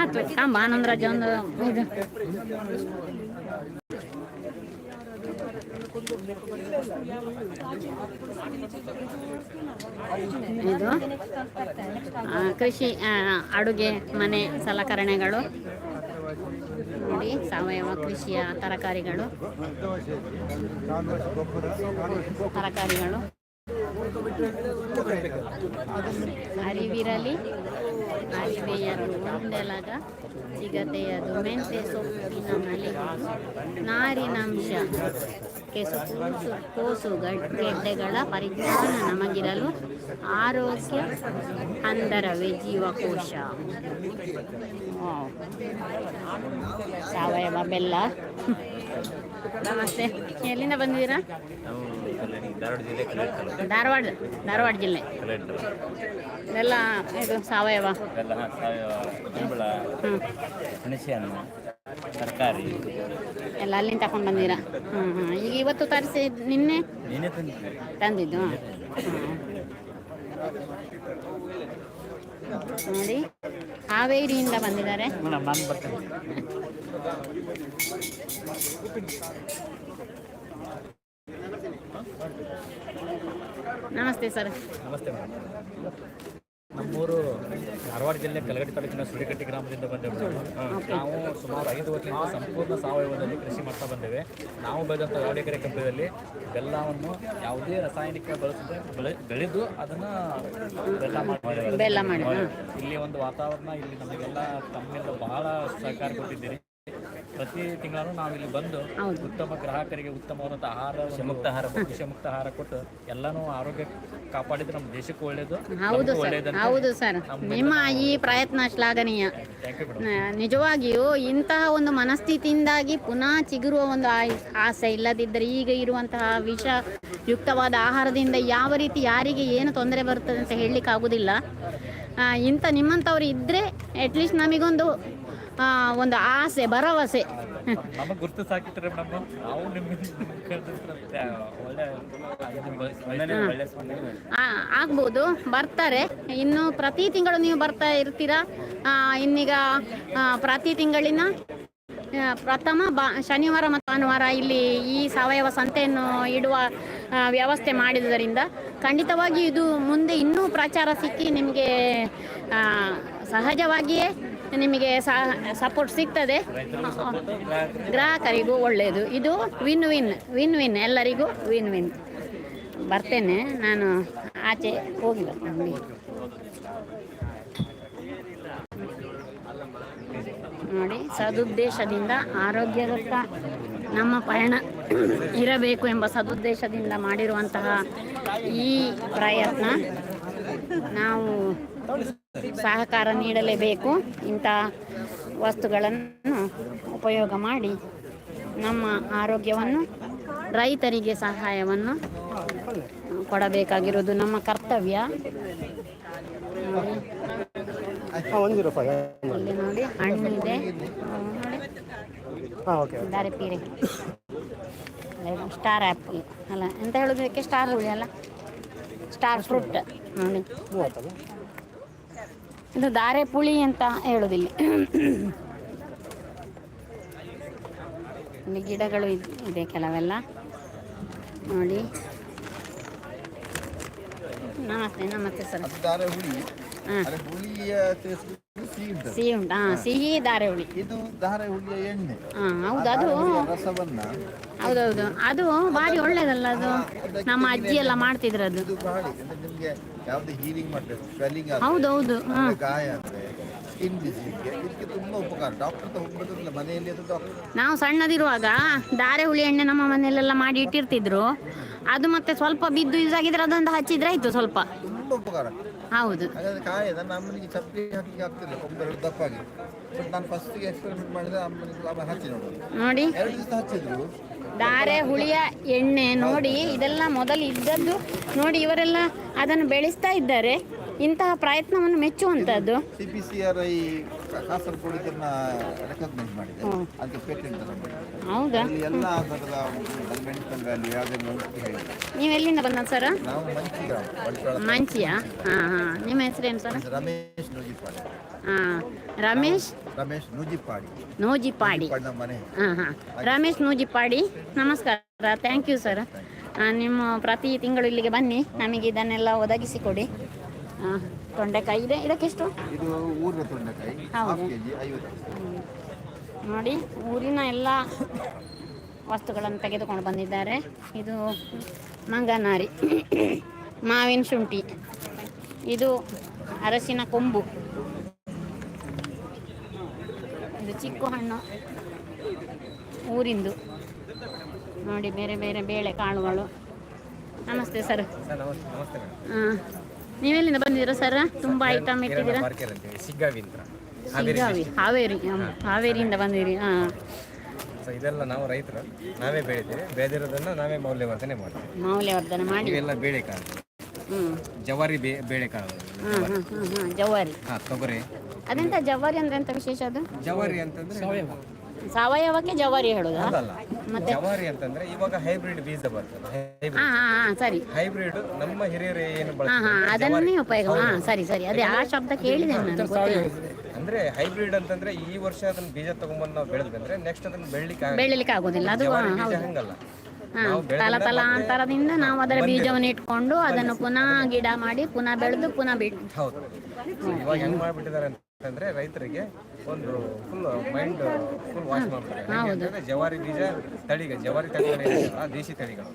ಆಯ್ತು ಹಾಂ ಆನಂದರಾಜ ಒಂದು ಇದು. ಇದು ಕೃಷಿ ಅಡುಗೆ, ಮನೆ, ಸಲಕರಣೆಗಳು. ನೋಡಿ ಸಾವಯವ ಕೃಷಿಯ ತರಕಾರಿಗಳು. ತರಕಾರಿಗಳು. ಅರಿವಿರಲಿ. ಅರಿವೆಯದು ಒಂದೆಲಗ ಸಿಗತೆಯದು ಮೆಂತೆ ಸೊಪ್ಪಿನ ನಲಿಗಳು ನಾರಿನಂಶ. ಕೆಸು ಕೂಸು, ಕೋಸು ಗಡ್- ಗೆಡ್ಡೆಗಳ ಪರಿಜ್ಞಾನ ನಮಗಿರಲು ಆರೋಗ್ಯ ಅಂದರವೇ ಜೀವಕೋಶ. ಸಾವಯವ ಬೆಲ್ಲ. ನಮಸ್ತೆ. ಎಲ್ಲಿಂದ ಬಂದಿದ್ದೀರಾ? ಧಾರವಾಡ ಧಾರವಾಡ ಜಿಲ್ಲೆ. ಎಲ್ಲ ಇದು ಸಾವಯವ. ಹಣ್ಣು ತರಕಾರಿ ಎಲ್ಲ ಅಲ್ಲಿಂದ ತಗೊಂಡು ಬಂದಿರಾ ಹ್ಞೂ ಹ್ಞೂ. ಈಗ ಇವತ್ತು ತರಿಸಿ ನಿನ್ನೆ? ತಂದಿದ್ದು ಹ್ಞೂ. ನೋಡಿ ಹಾವೇರಿಯಿಂದ ಬಂದಿದ್ದಾರೆ. ನಮಸ್ತೆ ಸರ್. ನಮಸ್ತೆ ನಮ್ಮೂರು ಧಾರವಾಡ ಜಿಲ್ಲೆ ಕಲಗಟ್ಟಿ ತಾಲೂಕಿನ ಸುಡಿಕಟ್ಟಿ ಗ್ರಾಮದಿಂದ ಬಂದೇವೆ ನಾವು. ಸುಮಾರು ಐದು ವರ್ಷದಿಂದ ಸಂಪೂರ್ಣ ಸಾವಯವದಲ್ಲಿ ಕೃಷಿ ಮಾಡ್ತಾ ಬಂದೇವೆ. ನಾವು ಬೆಳೆದಂಥ ಎರಡು ಎಕರೆ ಕಬ್ಬದಲ್ಲಿ ಬೆಲ್ಲವನ್ನು ಯಾವುದೇ ರಾಸಾಯನಿಕ ಬಳಸದೆ ಬೆಳೆ ಬೆಳೆದು ಅದನ್ನು ಬೆಲ್ಲ ಮಾಡಿ ಇಲ್ಲಿ ಒಂದು ವಾತಾವರಣ ಇಲ್ಲಿ ನಮಗೆಲ್ಲ ತಮ್ಮಿಂದ ಬಹಳ ಸಹಕಾರ ಕೊಟ್ಟಿದ್ದೀರಿ. ಪ್ರತಿ ತಿಂಗಳು ನಾವು ಇಲ್ಲಿ ಬಂದು ಹೌದು. ಉತ್ತಮ ಗ್ರಾಹಕರಿಗೆ ಉತ್ತಮವಾದಂಥ ಆಹಾರ ವಿಷಮುಕ್ತ ಆಹಾರ ವಿಷಮುಕ್ತ ಆಹಾರ ಕೊಟ್ಟು ಎಲ್ಲಾನು ಆರೋಗ್ಯ ಕಾಪಾಡಿದ್ರೆ ನಮ್ಮ ದೇಶಕ್ಕೂ ಒಳ್ಳೇದು ಹೌದು ಸರ್. ಹೌದು ಸರ್. ನಿಮ್ಮ ಈ ಪ್ರಯತ್ನ ಶ್ಲಾಘನೀಯ. ನಿಜವಾಗಿಯೂ ಇಂತಹ ಒಂದು ಮನಸ್ಥಿತಿಯಿಂದಾಗಿ ಪುನಃ ಚಿಗುರುವ ಒಂದು ಆಸೆ ಇಲ್ಲದಿದ್ದರೆ ಈಗ ಇರುವಂತಹ ವಿಷ ಯುಕ್ತವಾದ ಆಹಾರದಿಂದ ಯಾವ ರೀತಿ ಯಾರಿಗೆ ಏನು ತೊಂದರೆ ಬರ್ತದೆ ಅಂತ ಹೇಳಲಿಕ್ಕೆ ಆಗುದಿಲ್ಲ ಇಂಥ ನಿಮ್ಮಂಥವ್ರು ಇದ್ದರೆ ಅಟ್ಲೀಸ್ಟ್ ನಮಗೊಂದು ಒಂದು ಆಸೆ ಭರವಸೆ. ನಮಗೆ ಗುರ್ತು ಮೇಡಮ್ ನಾವು ಆಗ್ಬೋದು. ಬರ್ತಾರೆ. ಇನ್ನು ಪ್ರತಿ ತಿಂಗಳು ನೀವು ಬರ್ತಾ ಇರ್ತೀರಾ? ಇನ್ನೀಗ ಪ್ರತಿ ತಿಂಗಳಿನ ಪ್ರಥಮ ಬಾ ಶನಿವಾರ ಮತ್ತು ಭಾನುವಾರ ಇಲ್ಲಿ ಈ ಸಾವಯವ ಸಂತೆಯನ್ನು ಇಡುವ ವ್ಯವಸ್ಥೆ ಮಾಡಿದುದರಿಂದ ಖಂಡಿತವಾಗಿ ಇದು ಮುಂದೆ ಇನ್ನೂ ಪ್ರಚಾರ ಸಿಕ್ಕಿ ನಿಮಗೆ ಸಹಜವಾಗಿಯೇ ನಿಮಗೆ ಸಪೋರ್ಟ್ ಸಿಗ್ತದೆ. ಗ್ರಾಹಕರಿಗೂ ಒಳ್ಳೆಯದು ಇದು ವಿನ್ ವಿನ್ ವಿನ್ ವಿನ್ ಎಲ್ಲರಿಗೂ ವಿನ್ ವಿನ್ ಬರ್ತೇನೆ. ನಾನು ಆಚೆ ಹೋಗಿ ಬರ್ತೇನೆ. ನೋಡಿ, ಸದುದ್ದೇಶದಿಂದ ಆರೋಗ್ಯದತ್ತ ನಮ್ಮ ಪಯಣ ಇರಬೇಕು ಎಂಬ ಸದುದ್ದೇಶದಿಂದ ಮಾಡಿರುವಂತಹ ಈ ಪ್ರಯತ್ನ ನಾವು ಸಹಕಾರ ನೀಡಲೇಬೇಕು. ಇಂಥ ವಸ್ತುಗಳನ್ನು ಉಪಯೋಗ ಮಾಡಿ ನಮ್ಮ ಆರೋಗ್ಯವನ್ನು ರೈತರಿಗೆ ಸಹಾಯವನ್ನು ಕೊಡಬೇಕಾಗಿರೋದು ನಮ್ಮ ಕರ್ತವ್ಯ. ನೋಡಿ. ಇಲ್ಲಿ ನೋಡಿ ಹಣ್ಣಿದೆ. ನೋಡಿ ದಾರಿಪೀರೆ. ಸ್ಟಾರ್ ಆ್ಯಪಲ್ ಅಲ್ಲ ಎಂತ ಹೇಳೋದಕ್ಕೆ ಸ್ಟಾರ್ ಹುಳಿ ಅಲ್ಲ. ಸ್ಟಾರ್ ಫ್ರೂಟ್ ನೋಡಿ. ಇದು ದಾರೆ ಪುಳಿ ಅಂತ ಹೇಳೋದಿಲ್ಲ. ಇಲ್ಲಿ ಗಿಡಗಳು ಇದ್- ಕೆಲವೆಲ್ಲ. ನೋಡಿ. ನಮಸ್ತೆ ನಮಸ್ತೆ ಸರ್. ಸಿಹಿ ಉಂಟು. ಹಾ ಸಿಹಿ ಧಾರೆ ಹುಳಿ. ಇದು ಧಾರೆ ಹುಳಿಯ ಎಣ್ಣೆ. ಹಾಂ ಹೌದು ಅದು ರಸವನ್ನ ಹೌದೌದು. ಅದು ಭಾರಿ ಒಳ್ಳೇದಲ್ಲ ಅದು? ನಮ್ಮ ಅಜ್ಜಿ ಎಲ್ಲ ಮಾಡ್ತಿದ್ರು ಅದು ನಿಮ್ಗೆ ಯಾವ್ದು ಹೀಲಿಂಗ್ ಮಾಡ್ತದೆ ಸ್ವೆಲ್ಲಿಂಗ್ ಹೌದೌದು ಗಾಯ ಆದ್ರೆ ಸ್ಕಿನ್ ಡಿಸೀಸ್ಗೆ ಇದಕ್ಕೆ ತುಂಬಾ ಉಪಕಾರ. ಡಾಕ್ಟರ್ ತ ಹೋಗ್ಬೇಕಿಲ್ಲ ಮನೆಯಲ್ಲಿ ಅದು ಡಾಕ್ಟರ್ ನಾವು ಸಣ್ಣದಿರುವಾಗ ದಾರೆ ಹುಳಿ ಎಣ್ಣೆ ನಮ್ಮ ಮನೆಯಲ್ಲೆಲ್ಲ ಮಾಡಿ ಇಟ್ಟಿರ್ತಿದ್ರು. ಅದು ಮತ್ತೆ ಸ್ವಲ್ಪ ಬಿದ್ದು ಇದಾಗಿದ್ರೆ ಅದೊಂದು ಹಚ್ಚಿದ್ರೆ ಆಯ್ತು ಸ್ವಲ್ಪ. ತುಂಬಾ ಉಪಕಾರ. ಹೌದು. ಹಾಗಾದ್ರೆ ಕಾಯ ನನ್ನ ಅಮ್ಮನಿಗೆ ಚಪ್ಪಲಿ ಹಾಕಿ ಆಗ್ತಿಲ್ಲ ಕೊಂಬೆರಡು ದಪ್ಪಾಗಿ. ಬಟ್ ನಾನು ಫಸ್ಟಿಗೆ ಎಕ್ಸ್ಪೆರಿಮೆಂಟ್ ಮಾಡಿದ್ರೆ ಅಮ್ಮನಿಗೆ ಹಚ್ಚಿ ನೋಡೋದು ನೋಡಿ. ಎರಡು ದಿವಸ ಹಚ್ಚಿದ್ರು. ದಾರೆ ಹುಳಿಯ ಎಣ್ಣೆ ನೋಡಿ ಇದೆಲ್ಲ ಮೊದಲು ಇದ್ದದ್ದು ನೋಡಿ ಇವರೆಲ್ಲ ಅದನ್ನು ಬೆಳೆಸ್ತಾ ಇದ್ದಾರೆ. ಇಂತಹ ಪ್ರಯತ್ನವನ್ನು ಮೆಚ್ಚುವಂತದ್ದು ಸಿಪಿಸಿಆರ್ಐ ಕಾಸರಗೋಡು ಇದನ್ನ ರೆಕಗ್ನೈಸ್ ಮಾಡಿದೆ. ಅದಕ್ಕೆ ಪೇಟೆಂಟ್ ಮಾಡಿದೆ. ಹೌದಾ? ಅಲ್ಲಿ ಎಲ್ಲ ಥರದ ಮೆಡಿಕಲ್ ವ್ಯಾಲ್ಯೂ ಯಾವುದೆಲ್ಲ ಉಂಟು ಹೇಳಿ. ನೀವು ಎಲ್ಲಿಂದ ಬಂದ ಸರ್? ನಾವು ಮಂಚಿಯ? ಹಾಂ ಹಾಂ. ನಿಮ್ಮ ಹೆಸರೇನು ಸರ್? ರಮೇಶ್ ನೂಜಿಪಾಡಿ. ಹಾಂ. ರಮೇಶ್? ರಮೇಶ್ ನೂಜಿಪಾಡಿ. ನೂಜಿಪಾಡಿ. ಪಾಡಿ ನಮ್ಮ ಮನೆ. ಹಾಂ ಹಾಂ. ರಮೇಶ್ ನೂಜಿಪಾಡಿ. ನಮಸ್ಕಾರ. Thank you sir. ನಿಮ್ಮ ಪ್ರತಿ ತಿಂಗಳು ಇಲ್ಲಿಗೆ ಬನ್ನಿ. ನಮಗೆ ಇದನ್ನೆಲ್ಲ ಒದಗಿಸಿಕೊಡಿ. ಹಾಂ ತೊಂಡೆಕಾಯಿ ಇದೆ. ಇದಕ್ಕೆಷ್ಟು? ಇದು ಊರಿನ ತೊಂಡೆಕಾಯಿ ಹೌದು. ಹಾಫ್ ಕೆ ಜಿ ಐವತ್ತು ನೋಡಿ ಊರಿನ ಎಲ್ಲ ವಸ್ತುಗಳನ್ನು ತೆಗೆದುಕೊಂಡು ಬಂದಿದ್ದಾರೆ. ಇದು ಮಂಗನಾರಿ ಮಾವಿನ ಶುಂಠಿ ಇದು ಅರಸಿನ ಕೊಂಬು. ಇದು ಚಿಕ್ಕು ಹಣ್ಣು ಊರಿಂದು. ನೋಡಿ ಬೇರೆ ಬೇರೆ ಬೇಳೆ ಕಾಳುಗಳು. ನಮಸ್ತೆ ಸರ್. ಹಾಂ ನೀವೆಲ್ಲಿಂದ ಬಂದಿದ್ದೀರಾ ಸರ್? ತುಂಬ ಐಟಮ್ ಇಟ್ಟಿದ್ದೀರಾ? ಅಂತ ಹಾವೇರಿ. ಹ್ಮ್, ಹಾವೇರಿಯಿಂದ ಬಂದಿರಿ ಹಾಂ. ಸೊ ಇದೆಲ್ಲ ನಾವು ರೈತರು ನಾವೇ ಬೆಳಿತೀವಿ. ಬೆಳೆದಿರೋದನ್ನ ನಾವೇ ಮೌಲ್ಯವರ್ಧನೆ ಮಾಡ್ತೀವಿ. ಮೌಲ್ಯವರ್ಧನೆ ಮಾಡಿ. ಇವೆಲ್ಲ ಬೇಳೆಕಾಳು ಹ್ಞೂ ಜವಾರಿ ಬೇ ಬೇಳೆಕಾಳು ಹಾಂ ಹಾಂ ಹಾಂ ಹಾಂ ಜವಾರಿ. ಹಾ ತೊಗರಿ. ಅದೆಂತ ಜವಾರಿ ಅಂದ್ರೆ ಎಂತ ವಿಶೇಷ ಅದು? ಜವಾರಿ ಅಂತಂದ್ರೆ ಸಾವಯವಕ್ಕೆ ಜವಾರಿ ಹೇಳೋದಾ? ಅಲ್ಲ ಮತ್ತೆ? ಜವಾರಿ ಅಂತಂದ್ರೆ ಇವಾಗ ಹೈಬ್ರಿಡ್ ಬೀಜ ಬರ್ತದೆ ಹೈಬ್ರಿಡ್. ಹಾಂ ಹಾಂ ಹಾಂ ಸರಿ. ಹೈಬ್ರಿಡ್ ನಮ್ಮ ಹಿರಿಯರು ಏನು ಹಾಂ ಬಳಸ್ತಾರೆ? ಅದನ್ನೇ ಉಪಯೋಗ ಹಾಂ ಸರಿ ಸರಿ. ಅದೇ ಆ ಶಬ್ದ ಕೇಳಿದೆ ನಾನು ಗೊತ್ತಿಲ್ಲ. ಅಂದ್ರೆ ಹೈಬ್ರಿಡ್ ಅಂತಂದ್ರೆ ಈ ವರ್ಷ ಅದನ್ನ ಬೀಜ ತಗೊಂಬಂದು ನಾವು ಬೆಳೆದ್ರೆ ನೆಕ್ಸ್ಟ್ ಅದನ್ನ ಬೆಳಿಲಿಕ್ಕೆ. ಬೆಳಿಲಿಕ್ಕೆ ಆಗೋದಿಲ್ಲ. ಅದು ಹೌದು. ಹಂಗಲ್ಲ. ತಲ ತಲಾಂತರದಿಂದ ನಾವು ಅದರ ಬೀಜವನ್ನು ಇಟ್ಕೊಂಡು ಅದನ್ನು ಪುನಃ ಗಿಡ ಮಾಡಿ ಪುನಃ ಬೆಳೆದು ಪುನಃ ಬಿಟ್ಟು. ಹೌದು. ಇವಾಗ ಹೆಂಗ್ ಮಾಡ್ಬಿಟ್ಟಿದ್ದಾರೆ ಅಂತಂದ್ರೆ ರೈತರಿಗೆ ಒಂದು ಫುಲ್ ಮೈಂಡ್ ಫುಲ್ ವಾಶ್ ಮಾಡ್ತಾರೆ ಜವಾರಿ ಬೀಜ ತಳಿಗೆ ಜವಾರಿ ತಳಿಗಳು ದೇಶಿ ತಳಿಗಳು.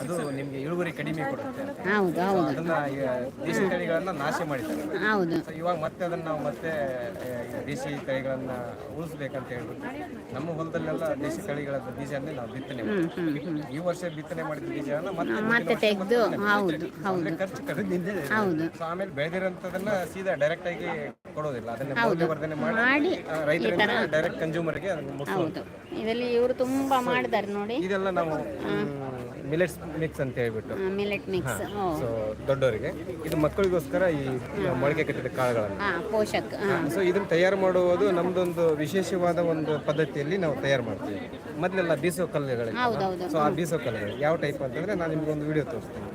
ಅದು ನಿಮಗೆ ಇಳುವರಿ ಕಡಿಮೆ ಕೊಡುತ್ತೆ ಹೌದು ಹೌದು. ಅದನ್ನ ಈಗ ದೇಶಿ ತಳಿಗಳನ್ನ ನಾಶ ಮಾಡಿದ್ದಾರೆ. ಹೌದು. ಸೊ ಇವಾಗ ಮತ್ತೆ ಅದನ್ನ ನಾವು ಮತ್ತೆ ಆ, ಈ ದೇಶಿ ತಳಿಗಳನ್ನ ಉಳಿಸ್ಬೇಕಂತ ಹೇಳ್ಬಿಟ್ಟು ನಮ್ಮ ಹೊಲದಲ್ಲೆಲ್ಲ ದೇಶಿ ತಳಿಗಳ ಬೀಜನೇ ನಾವು ಬಿತ್ತನೆ ಮಾಡ್ತೀವಿ. ಈ ವರ್ಷ ಬಿತ್ತನೆ ಮಾಡಿದ ಬೀಜವನ್ನ ಮತ್ತೆ ಮತ್ತೆ ತೆಗೆದು ಹೌದು ಹೌದು ಅಂದ್ರೆ ಖರ್ಚು ಕಡಿಮೆ. ಹೌದು. ಸೊ ಆಮೇಲೆ ಬೆಳೆದಿರೋಂಥದನ್ನ ಸೀದಾ ಡೈರೆಕ್ಟ್ ಆಗಿ ಕೊಡೋದಿಲ್ಲ. ಅದನ್ನ. ಮೌಲ್ಯವರ್ಧನೆ ಮಾಡಿ ಮಾಡಿ ಆ, ರೈತರಿಂದ ಡೈರೆಕ್ಟ್ ಕನ್ಸ್ಯೂಮರ್ಗೆ ಅದನ್ನ ಮುಟ್ಟಿಸೋದು ಹೌದು. ಇದರಲ್ಲಿ ಇವರು ತುಂಬಾ ಮಾಡಿದ್ದಾರೆ ನೋಡಿ. ಇದೆಲ್ಲ ನಾವು ಮಿಲೆಟ್ಸ್ ಮಿಕ್ಸ್ ಅಂತ ಹೇಳ್ಬಿಟ್ಟು. ಮಿಲೆಟ್ ಮಿಕ್ಸ್ ಸೊ ದೊಡ್ಡವರಿಗೆ. ಇದು ಮಕ್ಕಳಿಗೋಸ್ಕರ ಈ ಮೊಳಕೆ ಕಟ್ಟಿದ ಕಾಳುಗಳನ್ನು. ಪೋಷಕ ಸೊ ಇದನ್ನು ತಯಾರು ಮಾಡುವುದು ನಮ್ದೊಂದು ವಿಶೇಷವಾದ ಒಂದು ಪದ್ಧತಿಯಲ್ಲಿ ನಾವು ತಯಾರು ಮಾಡ್ತೀವಿ. ಮೊದಲೆಲ್ಲ ಬೀಸೋ ಕಲ್ಲುಗಳು ಹೌದೌದು. ಸೊ ಆ ಬೀಸೋ ಕಲ್ಲುಗಳು ಯಾವ ಟೈಪ್ ಅಂತಂದ್ರೆ ನಾನು ನಿಮ್ಗೆ ಒಂದು ವಿಡಿಯೋ ತೋರಿಸ್ತೀನಿ.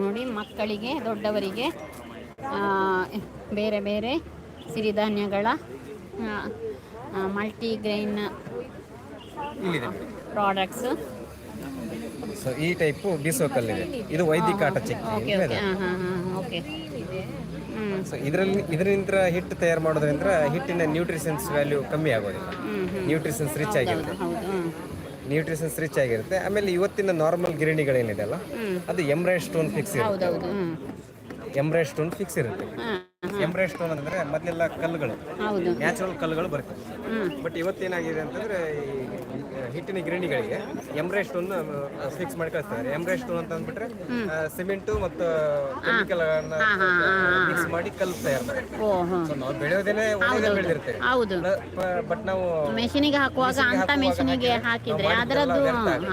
ನೋಡಿ ಮಕ್ಕಳಿಗೆ ದೊಡ್ಡವರಿಗೆ ಬೇರೆ ಬೇರೆ ಸಿರಿಧಾನ್ಯಗಳ ಮಲ್ಟಿಗ್ರೈನ್ ಪ್ರಾಡಕ್ಟ್ಸ್ ಸೊ ಈ ಟೈಪ್ ಬೀಸೋಕಲ್ ಕಲ್ಲಿದೆ ಇದು ವೈದಿಕ ಆಟ ಚಕ್ಲಿ ಅಂತ ಸೊ ಇದರಲ್ಲಿ ಇದರಿಂದ ಹಿಟ್ಟು ತಯಾರು ಮಾಡೋದ್ರಿಂದ ಹಿಟ್ಟಿನ ನ್ಯೂಟ್ರಿಷನ್ಸ್ ವ್ಯಾಲ್ಯೂ ಕಮ್ಮಿ ಆಗೋದಿಲ್ಲ. ನ್ಯೂಟ್ರಿಷನ್ಸ್ ರಿಚ್ ಆಗಿರುತ್ತೆ. ನ್ಯೂಟ್ರಿಷನ್ಸ್ ರಿಚ್ ಆಗಿರುತ್ತೆ. ಆಮೇಲೆ ಇವತ್ತಿನ ನಾರ್ಮಲ್ ಗಿರಣಿಗಳೇನಿದೆ ಅಲ್ಲ ಅದು ಎಂಬ್ರಾಯ್ಡ್ ಸ್ಟೋನ್ ಫಿಕ್ಸ್ ಇರುತ್ತೆ. ಎಂಬ್ರಾಯ್ಡ್ ಸ್ಟೋನ್ ಫಿಕ್ಸ್ ಇರುತ್ತೆ. ಎಂಬ್ರೈ ಸ್ಟೋನ್ ಅಂದ್ರೆ ಮೊದಲೆಲ್ಲ ಕಲ್ಲುಗಳು. ನ್ಯಾಚುರಲ್ ಕಲ್ಲುಗಳು ಬರ್ತವೆ ಬಟ್ ಇವತ್ತೇನಾಗಿದೆ ಅಂತಂದ್ರೆ ಈ ಹಿಟ್ಟಿನ ಗಿರಣಿಗಳಿಗೆ ಎಮ್ರೈಡ್ ಸ್ಟೋನ್ ಫಿಕ್ಸ್ ಮಾಡಿ ಕಳಿಸ್ತಾರೆ. ಎಮ್ರೈಡ್ ಸ್ಟೋನ್ ಅಂತ ಅಂದ್ಬಿಟ್ರೆ ಸಿಮೆಂಟ್ ಮತ್ತು ಕೆಮಿಕಲ್ ಮಿಕ್ಸ್ ಮಾಡಿ ಕಲ್ಲು ತಯಾರು ಮಾಡ್ತಾರೆ ನಾವು ಬೆಳೆಯೋದೇನೆ ಒಳ್ಳೆದೇ ಬೆಳೆದಿರ್ತೇವೆ. ಹೌದು. ಬಟ್ ನಾವು ಮೆಷಿನಿಗೆ ಹಾಕುವಾಗ ಅಂತ ಮೆಷಿನಿಗೆ ಹಾಕಿದ್ರೆ ಅದರದ್ದು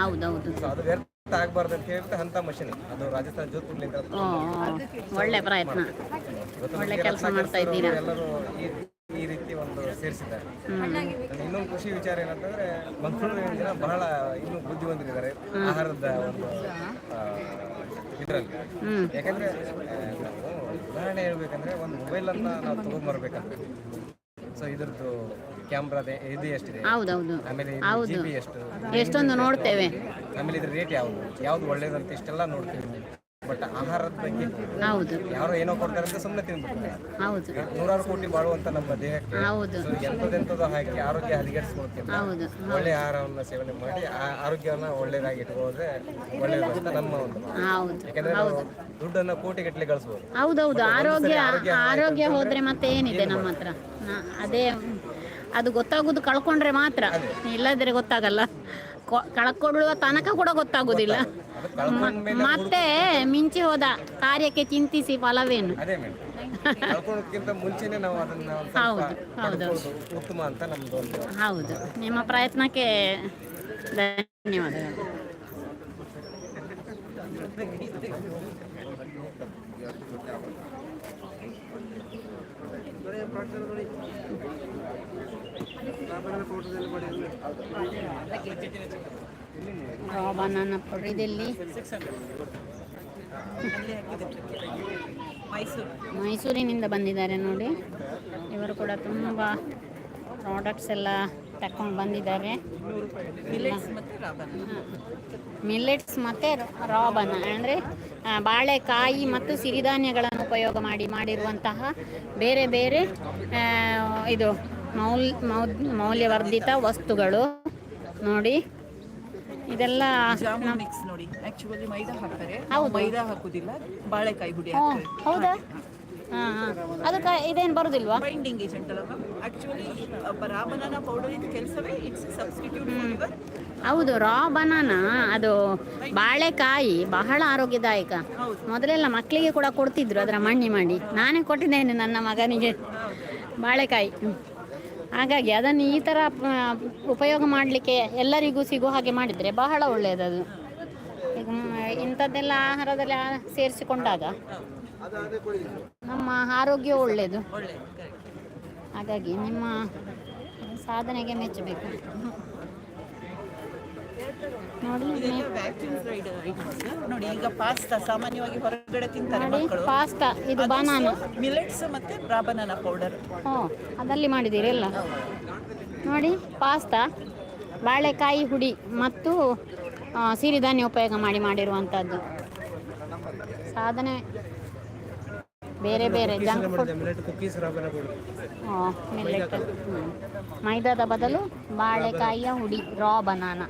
ಹೌದೌದು. ಅದು ವ್ಯರ್ಥ ಆಗಬಾರ್ದು ಅಂತ ಹೇಳ್ಬಿಟ್ಟು ಅಂತ ಮಷೀನ್ ಅದು ರಾಜಸ್ಥಾನ ಜೋಧ್ಪುರ್ಲಿಂದ ಒಳ್ಳೆ ಪ್ರಯತ್ನ. ಒಳ್ಳೆ ಕೆಲಸ ಮಾಡ್ತಾ ಇದ್ದೀರಾ? ಎಲ್ಲರೂ ಈ ರೀತಿ ಒಂದು ಸೇರಿಸಿದ್ದಾರೆ. ಇನ್ನೊಂದು ಖುಷಿ ವಿಚಾರ ಏನಂತಂದ್ರೆ ಮಂಗಳೂರಿನ ಜನ ಬಹಳ ಇನ್ನೂ ಬುದ್ಧಿವಂತರಿದ್ದಾರೆ. ಆಹಾರದ ಒಂದು ಇದರಲ್ಲಿ. ಯಾಕಂದ್ರೆ ಉದಾಹರಣೆ ಹೇಳ್ಬೇಕಂದ್ರೆ ಒಂದು ಮೊಬೈಲ್ ಅನ್ನ ನಾವು ತೊಗೊಂಬರ್ಬೇಕಂದ್ರೆ ಸೊ ಇದ್ರದ್ದು ಕ್ಯಾಮ್ರಾ ಇದು ಎಷ್ಟಿದೆ? ಹೌದೌದು. ಆಮೇಲೆ ಜಿ ಎಷ್ಟು? ಎಷ್ಟೊಂದು ನೋಡ್ತೇವೆ. ಆಮೇಲೆ ಇದ್ರ ರೇಟ್ ಯಾವುದು? ಯಾವ್ದು ಒಳ್ಳೇದಂತ ಇಷ್ಟೆಲ್ಲ ನೋಡ್ತೀವಿ. ಬಟ್ ಆಹಾರದ ಬಗ್ಗೆ ಹೌದು. ಯಾರು ಏನೋ ಕೊಡ್ತಾರೆ ಅಂತ ಸುಮ್ಮನೆ ತಿನ್ಬಿಡ್ತಾರೆ. ಹೌದು. ನೂರಾರು ಕೋಟಿ ಬಾಳುವಂತ ನಮ್ಮ ದೇಹಕ್ಕೆ ಹೌದು. ಎಂಥದೆಂಥದ್ದು ಹಾಕಿ ಆರೋಗ್ಯ ಹದಗೆಡಿಸ್ಕೊಳ್ತೀವಿ. ಹೌದು. ಒಳ್ಳೆ ಆಹಾರವನ್ನು ಸೇವನೆ ಮಾಡಿ ಆ ಆರೋಗ್ಯವನ್ನು ಒಳ್ಳೆಯದಾಗಿ ಇಟ್ಕೊಳ್ಳೋದ್ರೆ ಒಳ್ಳೆಯದು ಅಂತ ನಮ್ಮ ಒಂದು. ಹೌದು. ಯಾಕಂದ್ರೆ ನಾವು ದುಡ್ಡನ್ನ ಕೋಟಿಗಟ್ಟಲೆ ಗಳಿಸ್ಬೋದು. ಹೌದೌದು. ಆರೋಗ್ಯ ಆರೋಗ್ಯ ಹೋದ್ರೆ ಮತ್ತೆ ಏನಿದೆ ನಮ್ಮ ಹತ್ರ? ಅದೇ ಅದು ಗೊತ್ತಾಗೋದು ಕಳ್ಕೊಂಡ್ರೆ ಮಾತ್ರ. ಇಲ್ಲದ್ರೆ ಗೊತ್ತಾಗಲ್ಲ. ಕಳ್ಕೊಳ್ಳುವ ತನಕ ಕೂಡ ಗೊತ್ತಾಗೋದಿಲ್ಲ. ಮತ್ತೆ ಮಿಂಚಿ ಹೋದ ಕಾರ್ಯಕ್ಕೆ ಚಿಂತಿಸಿ ಫಲವೇನು. ಹೌದು, ಹೌದು. ಹೌದು. ನಿಮ್ಮ ಪ್ರಯತ್ನಕ್ಕೆ ಧನ್ಯವಾದಗಳು. ಬನಾನ ಇದೆಲ್ಲಿ? ಮೈಸೂರಿನಿಂದ ಬಂದಿದ್ದಾರೆ ನೋಡಿ. ಇವರು ಕೂಡ ತುಂಬ ಪ್ರಾಡಕ್ಟ್ಸ್ ಎಲ್ಲ ತಕೊಂಡು ಬಂದಿದ್ದಾರೆ. ಮಿಲ್ಲೆಟ್ಸ್ ಮತ್ತು ರಾಬನ್ ಅಂದರೆ ಬಾಳೆಕಾಯಿ ಮತ್ತು ಸಿರಿಧಾನ್ಯಗಳನ್ನು ಉಪಯೋಗ ಮಾಡಿ ಮಾಡಿರುವಂತಹ ಬೇರೆ ಬೇರೆ ಇದು ಮೌಲ್ ಮೌಲ್ ಮೌಲ್ಯವರ್ಧಿತ ವಸ್ತುಗಳು. ನೋಡಿ. ಇದೆಲ್ಲ ಮಿಕ್ಸ್ ನೋಡಿ. ಆಕ್ಚುಲಿ ಮೈದಾ ಹಾಕ್ತಾರೆ. ಮೈದಾ ಹಾಕುದಿಲ್ಲ ಬಾಳೆಕಾಯಿ ಹುಡಿ ಹೌದಾ? ಅದಕ್ಕೆ ಇದೇನು ಬರೋದಿಲ್ವಾ? ಬೈಂಡಿಂಗ್ ಏಜೆಂಟ್ ಅಲ್ಲ ಆಕ್ಚುಲಿ ರಾಮನನ ಪೌಡರ್ ಇದು ಕೆಲಸವೇ ಇಟ್ಸ್ ಸಬ್ಸ್ಟಿಟ್ಯೂಟ್ ಫಾರ್ ಹೌದು ರಾ ಬನಾನ ಅದು ಬಾಳೆಕಾಯಿ ಬಹಳ ಆರೋಗ್ಯದಾಯಕ. ಮೊದಲೆಲ್ಲ ಮಕ್ಕಳಿಗೆ ಕೂಡ ಕೊಡ್ತಿದ್ರು ಅದರ ಮಣ್ಣಿ ಮಾಡಿ. ನಾನೇ ಕೊಟ್ಟಿದ್ದೇನೆ ನನ್ನ ಮಗನಿಗೆ ಬಾಳೆಕಾಯಿ. ಹಾಗಾಗಿ ಅದನ್ನು ಈ ಥರ ಉಪಯೋಗ ಮಾಡಲಿಕ್ಕೆ ಎಲ್ಲರಿಗೂ ಸಿಗೋ ಹಾಗೆ ಮಾಡಿದರೆ ಬಹಳ ಒಳ್ಳೆಯದದು ಈಗ ಇಂಥದ್ದೆಲ್ಲ ಆಹಾರದಲ್ಲಿ ಸೇರಿಸಿಕೊಂಡಾಗ ನಮ್ಮ ಆರೋಗ್ಯ ಒಳ್ಳೆಯದು ಹಾಗಾಗಿ ನಿಮ್ಮ ಸಾಧನೆಗೆ ಮೆಚ್ಚಬೇಕು. ನೋಡಿ ನೋಡಿ ಈಗ ಪಾಸ್ತಾ ಸಾಮಾನ್ಯವಾಗಿ ಹೊರಗಡೆ ತಿಂತಾರೆ ಮಕ್ಕಳು. ಪಾಸ್ತಾ ಇದು ಬನಾನ ಮಿಲೆಟ್ಸ್ ಮತ್ತೆ ಬನಾನ ಪೌಡರ್ ಹ್ಞೂ ಅದಲ್ಲಿ ಮಾಡಿದ್ದೀರಿ ಎಲ್ಲ. ನೋಡಿ ಪಾಸ್ತಾ ಬಾಳೆಕಾಯಿ ಹುಡಿ ಮತ್ತು ಸಿರಿಧಾನ್ಯ ಉಪಯೋಗ ಮಾಡಿ ಮಾಡಿರುವಂಥದ್ದು. ಸಾಧನೆ ಬೇರೆ ಬೇರೆ ಜಂಕ್ ಫುಡ್ ಮಿಲ್ಲೆಟ್ ಮೈದಾದ ಬದಲು ಬಾಳೆಕಾಯಿಯ ಹುಡಿ ರಾ ಬನಾನ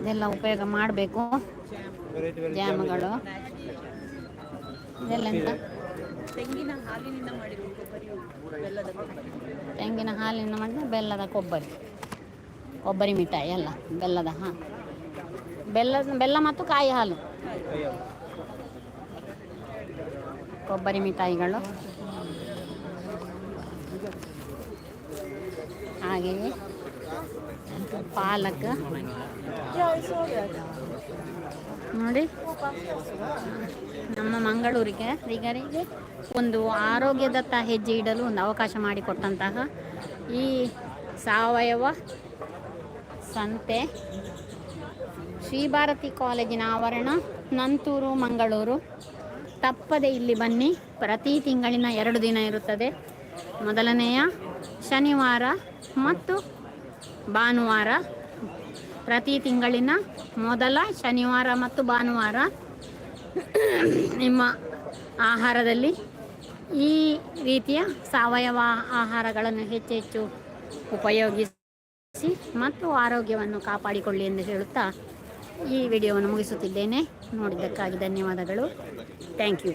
ಇದೆಲ್ಲ ಉಪಯೋಗ ಮಾಡಬೇಕು. ಜಾಮ್ಗಳು. ಇದೆಲ್ಲ ಎಂತ? ತೆಂಗಿನ ಹಾಲಿನಿಂದ ಮಾಡಿರುವ ಕೊಬ್ಬರಿ ಬೆಲ್ಲದ ಕೊಬ್ಬರಿ. ತೆಂಗಿನ ಹಾಲಿನಿಂದ ಮಾಡಿದ ಬೆಲ್ಲದ ಕೊಬ್ಬರಿ. ಕೊಬ್ಬರಿ ಮಿಠಾಯಿ ಅಲ್ಲ ಬೆಲ್ಲದ ಹಾಂ. ಬೆಲ್ಲ ಬೆಲ್ಲ ಮತ್ತು ಕಾಯಿ ಹಾಲು. ಕೊಬ್ಬರಿ ಮಿಠಾಯಿಗಳು. ಹಾಗೆಯೇ ಪಾಲಕ್. ನೋಡಿ, ನಮ್ಮ ಮಂಗಳೂರಿಗೆ ಈಗರಿಗೆ ಒಂದು ಆರೋಗ್ಯದತ್ತ ಹೆಜ್ಜೆ ಇಡಲು ಒಂದು ಅವಕಾಶ ಮಾಡಿಕೊಟ್ಟಂತಹ ಈ ಸಾವಯವ ಸಂತೆ. ಶ್ರೀ ಭಾರತಿ ಕಾಲೇಜಿನ ಆವರಣ ನಂತೂರು, ಮಂಗಳೂರು. ತಪ್ಪದೆ ಇಲ್ಲಿ ಬನ್ನಿ. ಪ್ರತಿ ತಿಂಗಳಿನ ಎರಡು ದಿನ ಇರುತ್ತದೆ. ಮೊದಲನೆಯ ಶನಿವಾರ ಮತ್ತು ಭಾನುವಾರ. ಪ್ರತಿ ತಿಂಗಳಿನ ಮೊದಲ ಶನಿವಾರ ಮತ್ತು ಭಾನುವಾರ ನಿಮ್ಮ ಆಹಾರದಲ್ಲಿ ಈ ರೀತಿಯ ಸಾವಯವ ಆಹಾರಗಳನ್ನು ಹೆಚ್ಚು ಹೆಚ್ಚು ಉಪಯೋಗಿಸಿ ಮತ್ತು ಆರೋಗ್ಯವನ್ನು ಕಾಪಾಡಿಕೊಳ್ಳಿ ಎಂದು ಹೇಳುತ್ತಾ ಈ ವಿಡಿಯೋವನ್ನು ಮುಗಿಸುತ್ತಿದ್ದೇನೆ. ನೋಡಿದ್ದಕ್ಕಾಗಿ ಧನ್ಯವಾದಗಳು. Thank you